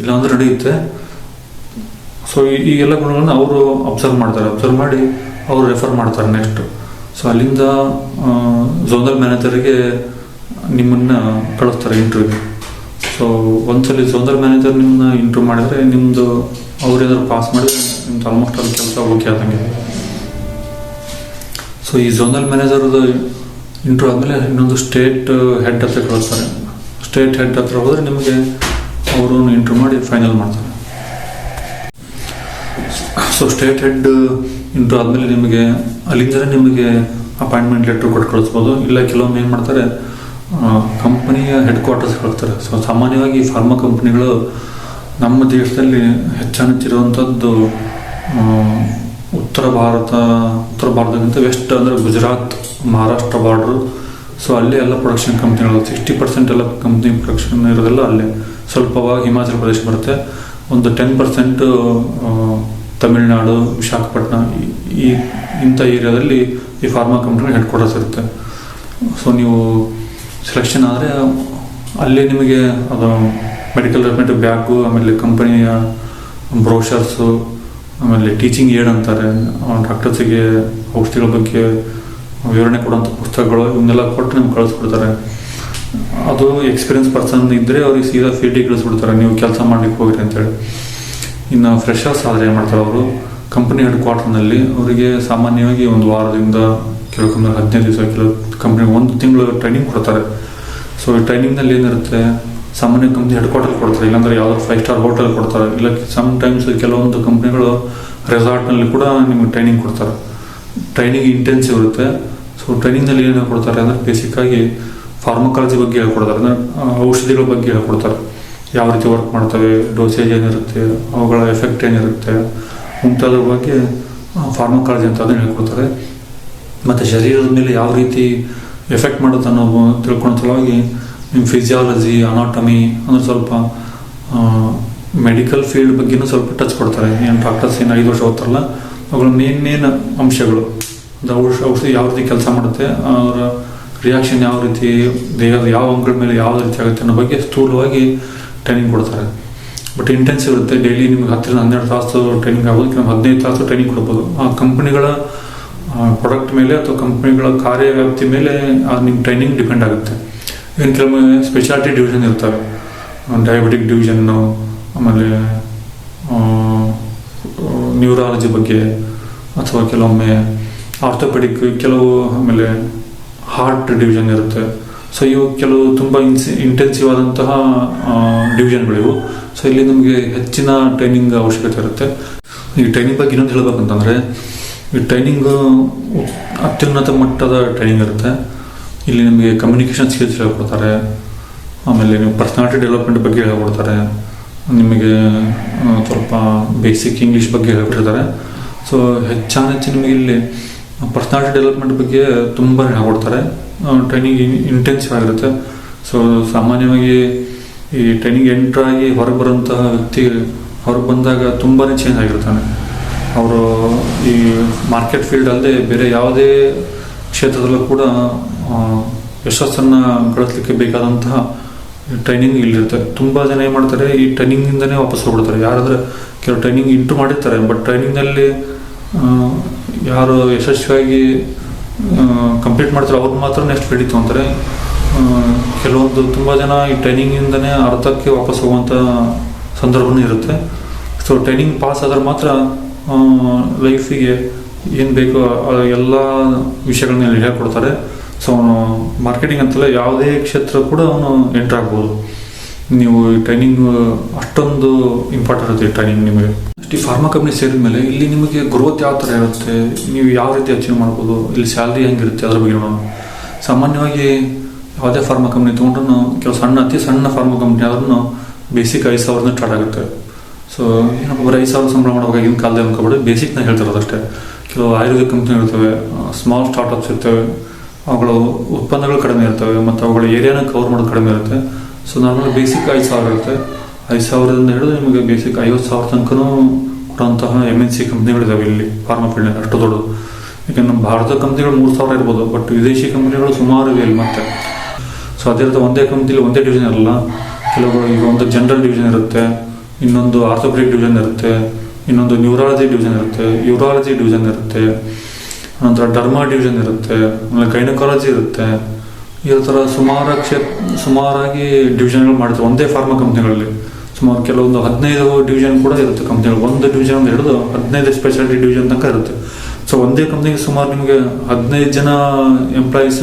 ಇಲ್ಲಾಂದ್ರೆ ನಡೆಯುತ್ತೆ. ಸೊ ಈ ಎಲ್ಲ ಗುಣಗಳನ್ನ ಅವರು ಅಬ್ಸರ್ವ್ ಮಾಡ್ತಾರೆ. ಅಬ್ಸರ್ವ್ ಮಾಡಿ ಅವರು ರೆಫರ್ ಮಾಡ್ತಾರೆ ನೆಕ್ಸ್ಟ್ ಸೊ ಅಲ್ಲಿಂದ ಝೋನಲ್ ಮ್ಯಾನೇಜರ್ಗೆ ನಿಮ್ಮನ್ನ ಕಳಿಸ್ತಾರೆ ಇಂಟರ್ವ್ಯೂ ಸೊ ಒಂದ್ಸಲಿ ಝೋನಲ್ ಮ್ಯಾನೇಜರ್ ನಿಮ್ಮನ್ನ ಇಂಟರ್ವ್ಯೂ ಮಾಡಿದ್ರೆ ನಿಮ್ಮದು ಅವ್ರೇನಾದ್ರು ಪಾಸ್ ಮಾಡಿದ್ರೆ ನಿಮ್ದು ಆಲ್ಮೋಸ್ಟ್ ಅಲ್ಲಿ ಕೆಲಸ ಓಕೆ ಆದಂಗೆ. ಸೊ ಈ ಝೋನಲ್ ಮ್ಯಾನೇಜರ್ದು ಇಂಟರ್ವ್ಯೂ ಆದಮೇಲೆ ಇನ್ನೊಂದು ಸ್ಟೇಟ್ ಹೆಡ್ ಹತ್ರ ಕಳಿಸ್ತಾರೆ. ಸ್ಟೇಟ್ ಹೆಡ್ ಹತ್ರ ಹೋದರೆ ನಿಮಗೆ ಅವರು ಇಂಟ್ರೂ ಮಾಡಿ ಫೈನಲ್ ಮಾಡ್ತಾರೆ. ಸೊ ಸ್ಟೇಟ್ ಹೆಡ್ ಇಂಟ್ರೂ ಆದಮೇಲೆ ನಿಮಗೆ ಅಲ್ಲಿಂದಲೇ ನಿಮಗೆ ಅಪಾಯಿಂಟ್ಮೆಂಟ್ ಲೆಟ್ರ್ ಕೊಟ್ಟು ಕಳಿಸ್ಬೋದು. ಇಲ್ಲ ಕೆಲವೊಮ್ಮೆ ಏನು ಮಾಡ್ತಾರೆ ಕಂಪನಿಯ ಹೆಡ್ ಕ್ವಾರ್ಟರ್ಸ್ ಕಳಿಸ್ತಾರೆ. ಸೊ ಸಾಮಾನ್ಯವಾಗಿ ಫಾರ್ಮಾ ಕಂಪ್ನಿಗಳು ನಮ್ಮ ದೇಶದಲ್ಲಿ ಹೆಚ್ಚಾನೆಚ್ಚಿರುವಂಥದ್ದು ಉತ್ತರ ಭಾರತ, ಉತ್ತರ ಭಾರತಕ್ಕಿಂತ ವೆಸ್ಟ್ ಅಂದರೆ ಗುಜರಾತ್, ಮಹಾರಾಷ್ಟ್ರ ಬಾರ್ಡ್ರು ಸೊ ಅಲ್ಲೇ ಎಲ್ಲ ಪ್ರೊಡಕ್ಷನ್ ಕಂಪ್ನಿಗಳು ಸಿಕ್ಸ್ಟಿ ಪರ್ಸೆಂಟ್ ಎಲ್ಲ ಕಂಪ್ನಿ ಪ್ರೊಡಕ್ಷನ್ ಇರೋದೆಲ್ಲ ಅಲ್ಲೇ. ಸ್ವಲ್ಪವಾಗಿ ಹಿಮಾಚಲ ಪ್ರದೇಶ ಬರುತ್ತೆ. ಒಂದು ಟೆನ್ ಪರ್ಸೆಂಟ್ ತಮಿಳ್ನಾಡು, ವಿಶಾಖಪಟ್ಟಣ, ಈ- ಇಂಥ ಏರಿಯಾದಲ್ಲಿ ಈ ಫಾರ್ಮಾ ಕಂಪ್ನಿಗಳು ಹೆಡ್ ಕ್ವಾರ್ಟರ್ಸ್ ಇರುತ್ತೆ. ಸೊ ನೀವು ಸೆಲೆಕ್ಷನ್ ಆದರೆ ಅಲ್ಲೇ ನಿಮಗೆ ಅದು ಮೆಡಿಕಲ್ ರೆಪ್ರೆಸೆಂಟೇಟಿವ್ ಬ್ಯಾಗು ಆಮೇಲೆ ಕಂಪನಿಯ ಬ್ರೋಷರ್ಸು ಆಮೇಲೆ ಟೀಚಿಂಗ್ ಏಡ್ ಅಂತಾರೆ. ಡಾಕ್ಟರ್ಸಿಗೆ ಔಷಧಿಗಳ ಬಗ್ಗೆ ವಿವರಣೆ ಕೊಡುವಂಥ ಪುಸ್ತಕಗಳು ಇವನ್ನೆಲ್ಲ ಕೊಟ್ಟು ನಿಮ್ಗೆ ಕಳಿಸ್ಕೊಡ್ತಾರೆ. ಅದು ಎಕ್ಸ್ಪೀರಿಯನ್ಸ್ ಪರ್ಸನ್ ಇದ್ದರೆ ಅವ್ರಿಗೆ ಸೀದಾ ಫೀಲ್ಡಿಗೆ ಕಳಿಸ್ಬಿಡ್ತಾರೆ ನೀವು ಕೆಲಸ ಮಾಡ್ಲಿಕ್ಕೆ ಹೋಗಿರಿ ಅಂತೇಳಿ. ಇನ್ನು ಫ್ರೆಶರ್ಸ್ ಆದರೆ ಏನು ಮಾಡ್ತಾರೆ ಅವರು? ಕಂಪನಿ ಹೆಡ್ ಕ್ವಾರ್ಟರ್ನಲ್ಲಿ ಅವರಿಗೆ ಸಾಮಾನ್ಯವಾಗಿ ಒಂದು ವಾರದಿಂದ ಕೆಲವು ಹದಿನೈದು ದಿವಸ ಕೆಲವು ಕಂಪ್ನಿ ಒಂದು ತಿಂಗಳು ಟ್ರೈನಿಂಗ್ ಕೊಡ್ತಾರೆ. ಸೊ ಈ ಟ್ರೈನಿಂಗ್ನಲ್ಲಿ ಏನಿರುತ್ತೆ? ಸಾಮಾನ್ಯ ಕಂಪ್ನಿ ಹೆಡ್ ಕ್ವಾರ್ಟರ್ ಕೊಡ್ತಾರೆ. ಇಲ್ಲಾಂದ್ರೆ ಯಾವುದೋ ಫೈವ್ ಸ್ಟಾರ್ ಹೋಟೆಲ್ ಕೊಡ್ತಾರೆ. ಇಲ್ಲ ಸಮ್ ಟೈಮ್ಸ್ ಕೆಲವೊಂದು ಕಂಪ್ನಿಗಳು ರೆಸಾರ್ಟ್ನಲ್ಲಿ ಕೂಡ ನಿಮಗೆ ಟ್ರೈನಿಂಗ್ ಕೊಡ್ತಾರೆ. ಟ್ರೈನಿಂಗ್ ಇಂಟೆನ್ಸಿವ್ ಇರುತ್ತೆ. ಸೊ ಟ್ರೈನಿಂಗ್ನಲ್ಲಿ ಏನು ಕೊಡ್ತಾರೆ ಅಂದರೆ ಬೇಸಿಕ್ಕಾಗಿ ಫಾರ್ಮಕಾಲಜಿ ಬಗ್ಗೆ ಹೇಳ್ಕೊಡ್ತಾರೆ. ಅಂದರೆ ಔಷಧಿಗಳ ಬಗ್ಗೆ ಹೇಳ್ಕೊಡ್ತಾರೆ. ಯಾವ ರೀತಿ ವರ್ಕ್ ಮಾಡ್ತವೆ ಡೋಸೇಜ್ ಏನಿರುತ್ತೆ, ಅವುಗಳ ಎಫೆಕ್ಟ್ ಏನಿರುತ್ತೆ, ಮುಂತಾದ ಬಗ್ಗೆ ಫಾರ್ಮಕಾಲಜಿ ಅಂತ ಅದನ್ನು ಹೇಳ್ಕೊಡ್ತಾರೆ. ಮತ್ತು ಶರೀರದ ಮೇಲೆ ಯಾವ ರೀತಿ ಎಫೆಕ್ಟ್ ಮಾಡುತ್ತೆ ಅನ್ನೋ ತಿಳ್ಕೊಳ್ಳೋ ಸಲುವಾಗಿ ನಿಮ್ಮ ಫಿಸಿಯಾಲಜಿ ಅನಾಟಮಿ ಅಂದರೆ ಸ್ವಲ್ಪ ಮೆಡಿಕಲ್ ಫೀಲ್ಡ್ ಬಗ್ಗೆನೂ ಸ್ವಲ್ಪ ಟಚ್ ಕೊಡ್ತಾರೆ. ಏನು ಡಾಕ್ಟರ್ಸ್ ಏನು ಐದು ವರ್ಷ ಓದ್ತಾರಲ್ಲ, ಅವುಗಳ ಮೇನ್ ಮೇನ್ ಅಂಶಗಳು. ಅದು ಔಷ ಔಷಧಿ ಯಾವ ರೀತಿ ಕೆಲಸ ಮಾಡುತ್ತೆ, ಅವರ ರಿಯಾಕ್ಷನ್ ಯಾವ ರೀತಿ, ದೇಹದ ಯಾವ ಅಂಗಗಳ ಮೇಲೆ ಯಾವ ರೀತಿ ಆಗುತ್ತೆ ಅನ್ನೋ ಬಗ್ಗೆ ಸ್ಥೂಲವಾಗಿ ಟ್ರೈನಿಂಗ್ ಕೊಡ್ತಾರೆ. ಬಟ್ ಇಂಟೆನ್ಸಿವ್ ಇರುತ್ತೆ. ಡೈಲಿ ನಿಮ್ಗೆ ಹತ್ತರಿಂದ ಹನ್ನೆರಡು ತಾಸು ಟ್ರೈನಿಂಗ್ ಆಗ್ಬೋದು ಕೆಲವು ಹದಿನೈದು ತಾಸು ಟ್ರೈನಿಂಗ್ ಕೊಡ್ಬೋದು. ಆ ಕಂಪ್ನಿಗಳ ಪ್ರಾಡಕ್ಟ್ ಮೇಲೆ ಅಥವಾ ಕಂಪ್ನಿಗಳ ಕಾರ್ಯವ್ಯಾಪ್ತಿ ಮೇಲೆ ಅದು ನಿಮ್ಮ ಟ್ರೈನಿಂಗ್ ಡಿಪೆಂಡ್ ಆಗುತ್ತೆ. ಇನ್ನು ಕೆಲವೊಮ್ಮೆ ಸ್ಪೆಷಾಲಿಟಿ ಡಿವಿಷನ್ ಇರ್ತವೆ. ಡಯಾಬಿಟಿಕ್ ಡಿವಿಷನ್ನು ಆಮೇಲೆ ನ್ಯೂರಾಲಜಿ ಬಗ್ಗೆ, ಅಥವಾ ಕೆಲವೊಮ್ಮೆ ಆರ್ಥೋಪೆಡಿಕ್ ಕೆಲವು ಆಮೇಲೆ ಹಾರ್ಟ್ ಡಿವಿಷನ್ ಇರುತ್ತೆ. ಸೊ ಇವು ಕೆಲವು ತುಂಬ ಇನ್ಸಿ ಇಂಟೆನ್ಸಿವ್ ಆದಂತಹ ಡಿವಿಷನ್ಗಳಿವು ಸೊ ಇಲ್ಲಿ ನಮಗೆ ಹೆಚ್ಚಿನ ಟ್ರೈನಿಂಗ್ ಅವಶ್ಯಕತೆ ಇರುತ್ತೆ. ಈ ಟ್ರೈನಿಂಗ್ ಬಗ್ಗೆ ಇನ್ನೊಂದು ಹೇಳ್ಬೇಕಂತಂದರೆ, ಈ ಟ್ರೈನಿಂಗ್ ಅತ್ಯುನ್ನತ ಮಟ್ಟದ ಟ್ರೈನಿಂಗ್ ಇರುತ್ತೆ. ಇಲ್ಲಿ ನಿಮಗೆ ಕಮ್ಯುನಿಕೇಷನ್ ಸ್ಕಿಲ್ಸ್ ಹೇಳ್ಕೊಡ್ತಾರೆ. ಆಮೇಲೆ ನೀವು ಪರ್ಸನಾಲಿಟಿ ಡೆವಲಪ್ಮೆಂಟ್ ಬಗ್ಗೆ ಹೇಳ್ಕೊಡ್ತಾರೆ. ನಿಮಗೆ ಸ್ವಲ್ಪ ಬೇಸಿಕ್ ಇಂಗ್ಲೀಷ್ ಬಗ್ಗೆ ಹೇಳ್ಕೊಡ್ತಾರೆ ಸೊ ಹೆಚ್ಚಾನೆಚ್ಚು ನಿಮಗೆ ಇಲ್ಲಿ ಪರ್ಸನಾಲಿಟಿ ಡೆವಲಪ್ಮೆಂಟ್ ಬಗ್ಗೆ ತುಂಬ ಹೇಳ್ಕೊಡ್ತಾರೆ. ಟ್ರೈನಿಂಗ್ ಇಂಟೆನ್ಸಿವ್ ಆಗಿರುತ್ತೆ. ಸೊ ಸಾಮಾನ್ಯವಾಗಿ ಈ ಟ್ರೈನಿಂಗ್ ಎಂಟ್ರಾಗಿ ಹೊರಗೆ ಬರೋಂತಹ ವ್ಯಕ್ತಿ ಹೊರಗೆ ಬಂದಾಗ ತುಂಬಾ ಚೇಂಜ್ ಆಗಿರ್ತಾನೆ. ಅವರು ಈ ಮಾರ್ಕೆಟ್ ಫೀಲ್ಡ್ ಅಲ್ಲದೆ ಬೇರೆ ಯಾವುದೇ ಕ್ಷೇತ್ರದಲ್ಲೂ ಕೂಡ ಯಶಸ್ಸನ್ನು ಗಳಿಸಲಿಕ್ಕೆ ಬೇಕಾದಂತಹ ಟ್ರೈನಿಂಗ್ ಇಲ್ಲಿರುತ್ತೆ. ತುಂಬ ಜನ ಏನು ಮಾಡ್ತಾರೆ, ಈ ಟ್ರೈನಿಂಗಿಂದನೇ ವಾಪಸ್ ಹೋಗ್ಬಿಡ್ತಾರೆ. ಯಾರಾದರೂ ಕೆಲವು ಟ್ರೈನಿಂಗ್ ಇಂಟ್ರೂ ಮಾಡಿರ್ತಾರೆ ಬಟ್ ಟ್ರೈನಿಂಗ್ನಲ್ಲಿ ಯಾರು ಯಶಸ್ವಿಯಾಗಿ ಕಂಪ್ಲೀಟ್ ಮಾಡ್ತಾರೆ, ಅವ್ರು ಮಾತ್ರ ನೆಕ್ಸ್ಟ್ ಕ್ರೆಡಿಟ್ ತೊಗೊಂತಾರೆ. ಕೆಲವೊಂದು ತುಂಬ ಜನ ಈ ಟ್ರೈನಿಂಗಿಂದನೇ ಅರ್ಧಕ್ಕೆ ವಾಪಸ್ ಹೋಗುವಂಥ ಸಂದರ್ಭನೂ ಇರುತ್ತೆ. ಸೊ ಟ್ರೈನಿಂಗ್ ಪಾಸ್ ಆದ್ರೆ ಮಾತ್ರ ಲೈಫಿಗೆ ಏನು ಬೇಕೋ ಎಲ್ಲ ವಿಷಯಗಳನ್ನ ಇಲ್ಲಿ ಹೇಳ್ಕೊಡ್ತಾರೆ. ಸೊ ಅವನು ಮಾರ್ಕೆಟಿಂಗ್ ಅಂತಲ್ಲ, ಯಾವುದೇ ಕ್ಷೇತ್ರ ಕೂಡ ಅವನು ಎಂಟರ್ ಆಗ್ಬೋದು. ನೀವು ಈ ಟ್ರೈನಿಂಗ್ ಅಷ್ಟೊಂದು ಇಂಪಾರ್ಟೆಂಟ್ ಇರುತ್ತೆ ಟ್ರೈನಿಂಗ್ ನಿಮಗೆ. ಈ ಫಾರ್ಮಾ ಕಂಪ್ನಿ ಸೇರಿದ ಮೇಲೆ ಇಲ್ಲಿ ನಿಮಗೆ ಗ್ರೋತ್ ಯಾವ ಥರ ಇರುತ್ತೆ? ನೀವು ಯಾವ ರೀತಿ ಅಚೀವ್ ಮಾಡ್ಬೋದು? ಇಲ್ಲಿ ಸ್ಯಾಲ್ರಿ ಹೆಂಗಿರುತ್ತೆ ಅದ್ರ ಬಗ್ಗೆ ನೋಡೋಣ. ಸಾಮಾನ್ಯವಾಗಿ ಯಾವುದೇ ಫಾರ್ಮಾ ಕಂಪ್ನಿ ತೊಗೊಂಡ್ರು ಕೆಲವು ಸಣ್ಣ, ಅತಿ ಸಣ್ಣ ಫಾರ್ಮಾ ಕಂಪ್ನಿ ಆದ್ರೂ ಬೇಸಿಕ್ ಐದು ಸಾವಿರದಿಂದ ಸ್ಟಾರ್ಟ್ ಆಗುತ್ತೆ. ಸೊ ಏನಪ್ಪ ಬರೀ ಐದು ಸಾವಿರ ಸಂಬಳ ಮಾಡುವಾಗ ಈಗಿನ ಕಾಲದಲ್ಲಿ ಅನ್ಕೊಬಿಡಿ. ಬೇಸಿಕ್ನ ಹೇಳ್ತಿರೋದು ಅಷ್ಟೇ ಕೆಲವು ಆಯುರ್ವೇದಿಕ್ ಕಂಪ್ನಿ ಇರ್ತವೆ ಸ್ಮಾಲ್ ಸ್ಟಾರ್ಟ್ಅಪ್ಸ್ ಇರ್ತವೆ, ಅವುಗಳು ಉತ್ಪನ್ನಗಳು ಕಡಿಮೆ ಇರ್ತವೆ, ಮತ್ತು ಅವುಗಳ ಏರಿಯಾನ ಕವರ್ ಮಾಡೋದು ಕಡಿಮೆ ಇರುತ್ತೆ. ಸೊ ನಾರ್ಮಲ್ ಬೇಸಿಕ್ ಐದು ಸಾವಿರ ಇರುತ್ತೆ. ಐದು ಸಾವಿರದಿಂದ ಹಿಡಿದು ನಿಮಗೆ ಬೇಸಿಕ್ ಐವತ್ತು ಸಾವಿರ ತನಕನೂ ಕೊಡುವಂತಹ ಎಂ ಎನ್ ಸಿ ಕಂಪ್ನಿಗಳಿದ್ದಾವೆ ಇಲ್ಲಿ ಫಾರ್ಮಾ ಫೀಲ್ಡ್ ಅಷ್ಟು ದೊಡ್ಡದು. ಈಗ ನಮ್ಮ ಭಾರತದ ಕಂಪ್ನಿಗಳು ಮೂರು ಸಾವಿರ ಇರ್ಬೋದು ಬಟ್ ವಿದೇಶಿ ಕಂಪ್ನಿಗಳು ಸುಮಾರು ಇವೆ ಇಲ್ಲಿ ಮತ್ತೆ. ಸೊ ಅದೇ ರೀತಿ ಒಂದೇ ಕಂಪ್ನಿಲಿ ಒಂದೇ ಡಿವಿಷನ್ ಇರಲ್ಲ. ಕೆಲವರು ಈಗ ಒಂದು ಜನರಲ್ ಡಿವಿಷನ್ ಇರುತ್ತೆ, ಇನ್ನೊಂದು ಆರ್ಥೋಪ್ರಿಕ್ ಡಿವಿಷನ್ ಇರುತ್ತೆ, ಇನ್ನೊಂದು ನ್ಯೂರಾಲಜಿ ಡಿವಿಷನ್ ಇರುತ್ತೆ ಯೂರಾಲಜಿ ಡಿವಿಷನ್ ಇರುತ್ತೆ, ನಂತರ ಡರ್ಮಾ ಡಿವಿಷನ್ ಇರುತ್ತೆ, ಆಮೇಲೆ ಗೈನಕಾಲಜಿ ಇರುತ್ತೆ. ಈ ಥರ ಸುಮಾರು ಕ್ಷೇ ಸುಮಾರಾಗಿ ಡಿವಿಷನ್ಗಳು ಮಾಡ್ತಾರೆ ಒಂದೇ ಫಾರ್ಮಾ ಕಂಪ್ನಿಗಳಲ್ಲಿ ಸುಮಾರು ಕೆಲವೊಂದು ಹದಿನೈದು ಡಿವಿಷನ್ ಕೂಡ ಇರುತ್ತೆ ಕಂಪ್ನಿಗಳು ಒಂದು ಡಿವಿಷನ್ ಹಿಡಿದು ಹದಿನೈದು ಸ್ಪೆಷಾಲಿಟಿ ಡಿವಿಷನ್ ತನಕ ಇರುತ್ತೆ. ಸೊ ಒಂದೇ ಕಂಪ್ನಿಗೆ ಸುಮಾರು ನಿಮಗೆ ಹದಿನೈದು ಜನ ಎಂಪ್ಲಾಯೀಸ್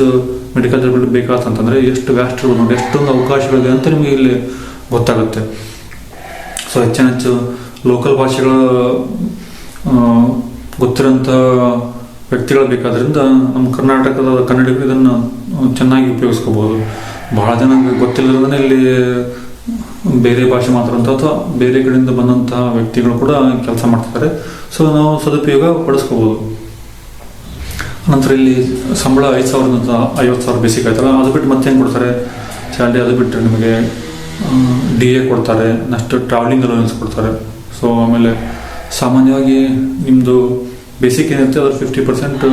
ಮೆಡಿಕಲ್ ಡೆವಲಪ್ಮೆಂಟ್ ಬೇಕಾತಂತಂದ್ರೆ ಎಷ್ಟು ವ್ಯಾಸ್ಟ್ ಇರ್ಬೋದು ನೋಡಿ, ಎಷ್ಟೊಂದು ಅವಕಾಶಗಳಿದೆ ಅಂತ ನಿಮಗೆ ಇಲ್ಲಿ ಗೊತ್ತಾಗುತ್ತೆ. ಸೊ ಹೆಚ್ಚಿನ ಹೆಚ್ಚು ಲೋಕಲ್ ಭಾಷೆಗಳ ಗೊತ್ತಿರೋಂಥ ವ್ಯಕ್ತಿಗಳು ಬೇಕಾದ್ರಿಂದ ನಮ್ಮ ಕರ್ನಾಟಕದ ಕನ್ನಡಿಗರು ಇದನ್ನು ಚೆನ್ನಾಗಿ ಉಪಯೋಗಿಸ್ಕೋಬಹುದು ಬಹಳ ಜನ ಗೊತ್ತಿಲ್ಲದ್ರೆ ಇಲ್ಲಿ ಬೇರೆ ಭಾಷೆ ಮಾತಾಡುವಂಥ ಅಥವಾ ಬೇರೆ ಕಡೆಯಿಂದ ಬಂದಂತಹ ವ್ಯಕ್ತಿಗಳು ಕೂಡ ಕೆಲಸ ಮಾಡ್ತಿದ್ದಾರೆ. ಸೊ ನಾವು ಸದುಪಯೋಗ ಪಡಿಸ್ಕೋಬಹುದು ನಂತರ ಇಲ್ಲಿ ಸಂಬಳ ಐದು ಸಾವಿರದಿಂದ ಐವತ್ತು ಸಾವಿರ ಬೇಸಿಕ್ ಆಯ್ತಲ್ಲ, ಅದು ಬಿಟ್ಟು ಮತ್ತೆ ಹೆಂಗೆ ಕೊಡ್ತಾರೆ? ಸ್ಯಾಲ್ರಿ ಅದು ಬಿಟ್ಟರೆ ನಿಮಗೆ ಡಿ ಎ ಕೊಡ್ತಾರೆ ನೆಕ್ಸ್ಟ್ ಟ್ರಾವೆಲಿಂಗ್ ಅಲೋವೆನ್ಸ್ ಕೊಡ್ತಾರೆ. ಸೊ ಆಮೇಲೆ ಸಾಮಾನ್ಯವಾಗಿ ನಿಮ್ಮದು ಬೇಸಿಕ್ ಏನಿರುತ್ತೆ ಅದ್ರ ಫಿಫ್ಟಿ ಪರ್ಸೆಂಟ್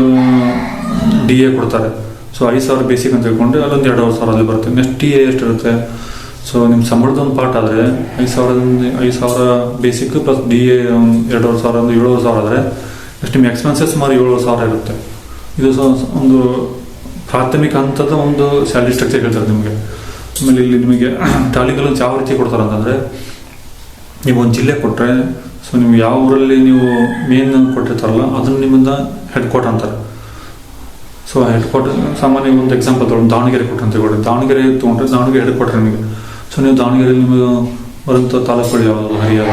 ಡಿ ಎ ಕೊಡ್ತಾರೆ. ಸೊ ಐದು ಸಾವಿರ ಬೇಸಿಕ್ ಅಂತ ತಿಳ್ಕೊಂಡ್ರೆ ಅಲ್ಲೊಂದು ಎರಡೂವರೆ ಸಾವಿರ ಅಲ್ಲಿ ಬರುತ್ತೆ. ನೆಕ್ಸ್ಟ್ ಟಿ ಎ ಎಷ್ಟಿರುತ್ತೆ ಸೊ ನಿಮ್ಮ ಸಂಬಳದ ಒಂದು ಪಾರ್ಟ್ ಆದರೆ ಐದು ಸಾವಿರದಿಂದ ಐದು ಸಾವಿರ ಬೇಸಿಕ್ ಪ್ಲಸ್ ಡಿ ಎ ಎರಡೂವರೆ ಸಾವಿರ, ಒಂದು ಏಳುವರೆ ಸಾವಿರ ಆದರೆ ನೆಕ್ಸ್ಟ್ ನಿಮ್ಮ ಎಕ್ಸ್ಪೆನ್ಸಸ್ ಸುಮಾರು ಏಳುವರೆ ಸಾವಿರ ಇರುತ್ತೆ. ಇದು ಸೊ ಒಂದು ಪ್ರಾಥಮಿಕ ಹಂತದ ಒಂದು ಸ್ಯಾಲ್ರಿ ಸ್ಟ್ರಕ್ಚರ್ ಹೇಳ್ತಾರೆ ನಿಮಗೆ. ಆಮೇಲೆ ಇಲ್ಲಿ ನಿಮಗೆ ಟಾಲಿಗಳು ಯಾವ ರೀತಿ ಕೊಡ್ತಾರೆ ಅಂತಂದರೆ, ನೀವು ಒಂದು ಜಿಲ್ಲೆ ಕೊಟ್ಟರೆ ಸೊ ನೀವು ಯಾವ ಊರಲ್ಲಿ ನೀವು ಮೇನ್ ಕೊಟ್ಟಿರ್ತಾರಲ್ಲ, ಅದನ್ನು ನಿಮ್ಮಿಂದ ಹೆಡ್ ಕ್ವಾರ್ಟರ್ ಅಂತಾರೆ. ಸೊ ಹೆಡ್ ಕ್ವಾರ್ಟರ್ ಸಾಮಾನ್ಯ ಒಂದು ಎಕ್ಸಾಂಪಲ್ ತಗೊಂಡು ದಾವಣಗೆರೆ ಕೊಟ್ಟರು ಅಂತ ತಗೊಳ್ಳಿ ದಾವಣಗೆರೆ ತೊಗೊಂಡ್ರೆ ದಾವಣಗೆರೆ ಹೆಡ್ ಕ್ವಾರ್ಟರ್ ನಿಮಗೆ. ಸೊ ನೀವು ದಾವಣಗೆರೆ ನಿಮಗೆ ಬರುವಂಥ ತಾಲೂಕುಗಳು ಯಾವುದು? ಹರಿಹರ,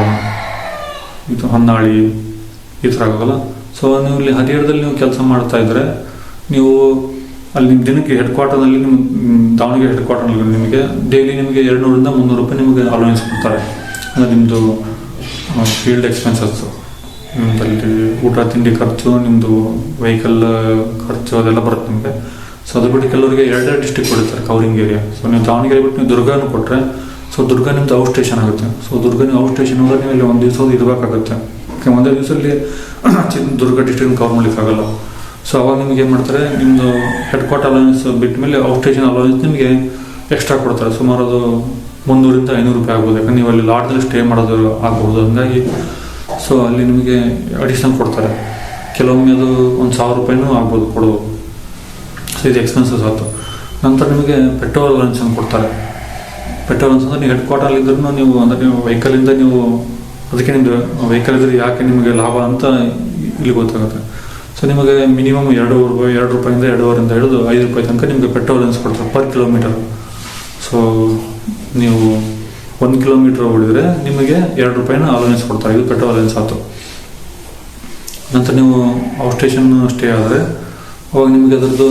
ಇದು ಹೊನ್ನಾಳಿ, ಈ ಥರ ಆಗೋಲ್ಲ. ಸೊ ನೀವು ಇಲ್ಲಿ ಹರಿಹರದಲ್ಲಿ ನೀವು ಕೆಲಸ ಮಾಡ್ತಾ ಇದ್ದರೆ ನೀವು ಅಲ್ಲಿ ನಿಮ್ಮ ದಿನಕ್ಕೆ ಹೆಡ್ ಕ್ವಾರ್ಟರ್ನಲ್ಲಿ ನಿಮ್ಮ ದಾವಣಗೆರೆ ಹೆಡ್ ಕ್ವಾರ್ಟರ್ನಲ್ಲಿ ನಿಮಗೆ ಡೈಲಿ ನಿಮಗೆ ಎರಡು ನೂರಿಂದ ಮುನ್ನೂರು ರೂಪಾಯಿ ನಿಮಗೆ ಅಲೋವೆನ್ಸ್ ಕೊಡ್ತಾರೆ. ಅಂದರೆ ನಿಮ್ಮದು ಫೀಲ್ಡ್ ಎಕ್ಸ್ಪೆನ್ಸಸ್ ನಿಮ್ಮದಲ್ಲಿ ಊಟ, ತಿಂಡಿ ಖರ್ಚು ನಿಮ್ಮದು ವೆಹಿಕಲ್ ಖರ್ಚು ಅದೆಲ್ಲ ಬರುತ್ತೆ ನಿಮಗೆ. ಸೊ ಅದ್ರ ಬಿಟ್ಟು ಕೆಲವರಿಗೆ ಎರಡೆರಡು ಡಿಸ್ಟಿಕ್ ಕೊಡ್ತಾರೆ ಕವರಿಂಗ್ ಏರಿಯಾ ಸೊ ನೀವು ದಾವಣಗೆರೆ ಬಿಟ್ಟು ನೀವು ದುರ್ಗಾನು ಕೊಟ್ಟರೆ ಸೊ ದುರ್ಗ ನಿಮ್ದು ಔಟ್ ಸ್ಟೇಷನ್ ಆಗುತ್ತೆ. ಸೊ ದುರ್ಗ ನೀವು ಔಟ್ ಸ್ಟೇಷನ್ ಹೋದ್ರೆ ನೀವು ಇಲ್ಲಿ ಒಂದು ದಿವಸ ಇರಬೇಕಾಗುತ್ತೆ. ಒಂದೇ ದಿವಸದಲ್ಲಿ ದುರ್ಗ ಡಿಸ್ಟ್ರಿಕ್ಟ್ ಕವರ್ ಮಾಡ್ಲಿಕ್ಕಾಗಲ್ಲ. ಸೊ ಅವಾಗ ನಿಮ್ಗೆ ಏನು ಮಾಡ್ತಾರೆ ನಿಮ್ಮದು ಹೆಡ್ ಕ್ವಾರ್ಟರ್ ಅಲೋನೆನ್ಸ್ ಬಿಟ್ಟ ಮೇಲೆ ಔಟ್ ಸ್ಟೇಷನ್ ಅಲೋನೆನ್ಸ್ ನಿಮಗೆ ಎಕ್ಸ್ಟ್ರಾ ಕೊಡ್ತಾರೆ. ಸುಮಾರು ಅದು ಮುನ್ನೂರಿಂದ ಐನೂರು ರೂಪಾಯಿ ಆಗ್ಬೋದು ಯಾಕಂದ್ರೆ ನೀವು ಅಲ್ಲಿ ಲಾಡ್ಜಲ್ಲಿ ಸ್ಟೇ ಮಾಡೋದು ಆಗ್ಬೋದು. ಹಂಗಾಗಿ ಸೊ ಅಲ್ಲಿ ನಿಮಗೆ ಅಡಿಷನಲ್ ಕೊಡ್ತಾರೆ. ಕೆಲವೊಮ್ಮೆ ಅದು ಒಂದು ಸಾವಿರ ರೂಪಾಯಿನೂ ಆಗ್ಬೋದು ಕೊಡೋದು. ಸೊ ಇದು ಎಕ್ಸ್ಪೆನ್ಸಸ್ ಆಯಿತು. ನಂತರ ನಿಮಗೆ ಪೆಟ್ರೋಲ್ ಲಂಚ್ ಅಂತ ಕೊಡ್ತಾರೆ. ಪೆಟ್ರೋಲ್ ಅಂತಂದ್ರೆ ನೀವು ಹೆಡ್ ಕ್ವಾರ್ಟರ್ ಇದ್ರೂ ನೀವು ಅಂದರೆ ನೀವು ವೆಹಿಕಲಿಂದ ನೀವು ಅದಕ್ಕೆ ನಿಮ್ಮದು ವೆಹಿಕಲ್ ಇದ್ರೆ ಯಾಕೆ ನಿಮಗೆ ಲಾಭ ಅಂತ ಇಲ್ಲಿ ಗೊತ್ತಾಗುತ್ತೆ. ಸೊ ನಿಮಗೆ ಮಿನಿಮಮ್ ಎರಡು ರೂಪಾಯಿ, ಎರಡು ರೂಪಾಯಿಂದ ಎರಡೂವರೆಯಿಂದ ಹಿಡಿದು ಐದು ರೂಪಾಯಿ ತನಕ ನಿಮಗೆ ಪೆಟ್ರೋಲ್ ಕೊಡ್ತಾರೆ ಪರ್ ಕಿಲೋಮೀಟರ್ ಸೊ ನೀವು ಒಂದು ಕಿಲೋಮೀಟರ್ ಉಳಿದ್ರೆ ನಿಮಗೆ ಎರಡು ರೂಪಾಯಿನ ಅಲೋನೆನ್ಸ್ ಕೊಡ್ತಾರೆ. ಇದು ಪೆಟ್ರೋಲ್ ಅಲೋನೆನ್ಸ್ ಆಯಿತು. ನಂತರ ನೀವು ಔಟ್ ಸ್ಟೇಷನ್ ಸ್ಟೇ ಆದರೆ ಅವಾಗ ನಿಮಗೆ ಅದರದ್ದು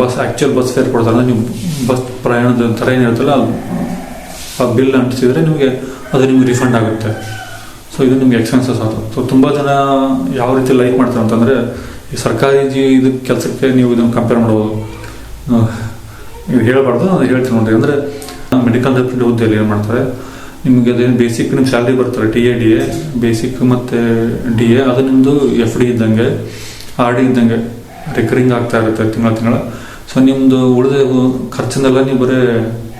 ಬಸ್ ಆ್ಯಕ್ಚುಯಲ್ ಬಸ್ ಫೇರ್ ಕೊಡ್ತಾರೆ ಅಂದ್ರೆ ನೀವು ಬಸ್ ಪ್ರಯಾಣದ ಥರ ಏನಿರುತ್ತಲ್ಲ ಅದು ಆ ಬಿಲ್ ಅಂಟಿಸಿದರೆ ನಿಮಗೆ ಅದು ನಿಮಗೆ ರಿಫಂಡ್ ಆಗುತ್ತೆ. ಸೊ ಇದು ನಿಮ್ಗೆ ಎಕ್ಸ್ಪೆನ್ಸಸ್ ಆಯಿತು. ಸೊ ತುಂಬ ಜನ ಯಾವ ರೀತಿ ಲೈಕ್ ಮಾಡ್ತಾರೆ ಅಂತಂದರೆ, ಈ ಸರ್ಕಾರಿ ಜಿ ಇದು ಕೆಲಸಕ್ಕೆ ನೀವು ಇದನ್ನು ಕಂಪೇರ್ ಮಾಡ್ಬೋದು. ಇದು ಹೇಳಬಾರ್ದು ಅದು ಹೇಳ್ತೀನಿ ನೋಡ್ರಿ ಅಂದರೆ ಮೆಡಿಕಲ್ ರೆಪ್ರೆಸೆಂಟೇಟಿವ್ ಹುದ್ದೆಯಲ್ಲಿ ಏನು ಮಾಡ್ತಾರೆ? ನಿಮಗೆ ಅದೇನು ಬೇಸಿಕ್ ನಿಮ್ಮ ಸ್ಯಾಲ್ರಿ ಬರ್ತಾರೆ T A D A basic ಮತ್ತು ಡಿ ಎ ಅದು ನಿಮ್ಮದು ಎಫ್ ಡಿ ಇದ್ದಂಗೆ ಆರ್ ಡಿ ಇದ್ದಂಗೆ ರೆಕರಿಂಗ್ ಆಗ್ತಾ ಇರುತ್ತೆ ತಿಂಗಳ ತಿಂಗಳ. ಸೊ ನಿಮ್ಮದು ಉಳಿದ ಖರ್ಚಿನೆಲ್ಲ ನೀವು ಬರೀ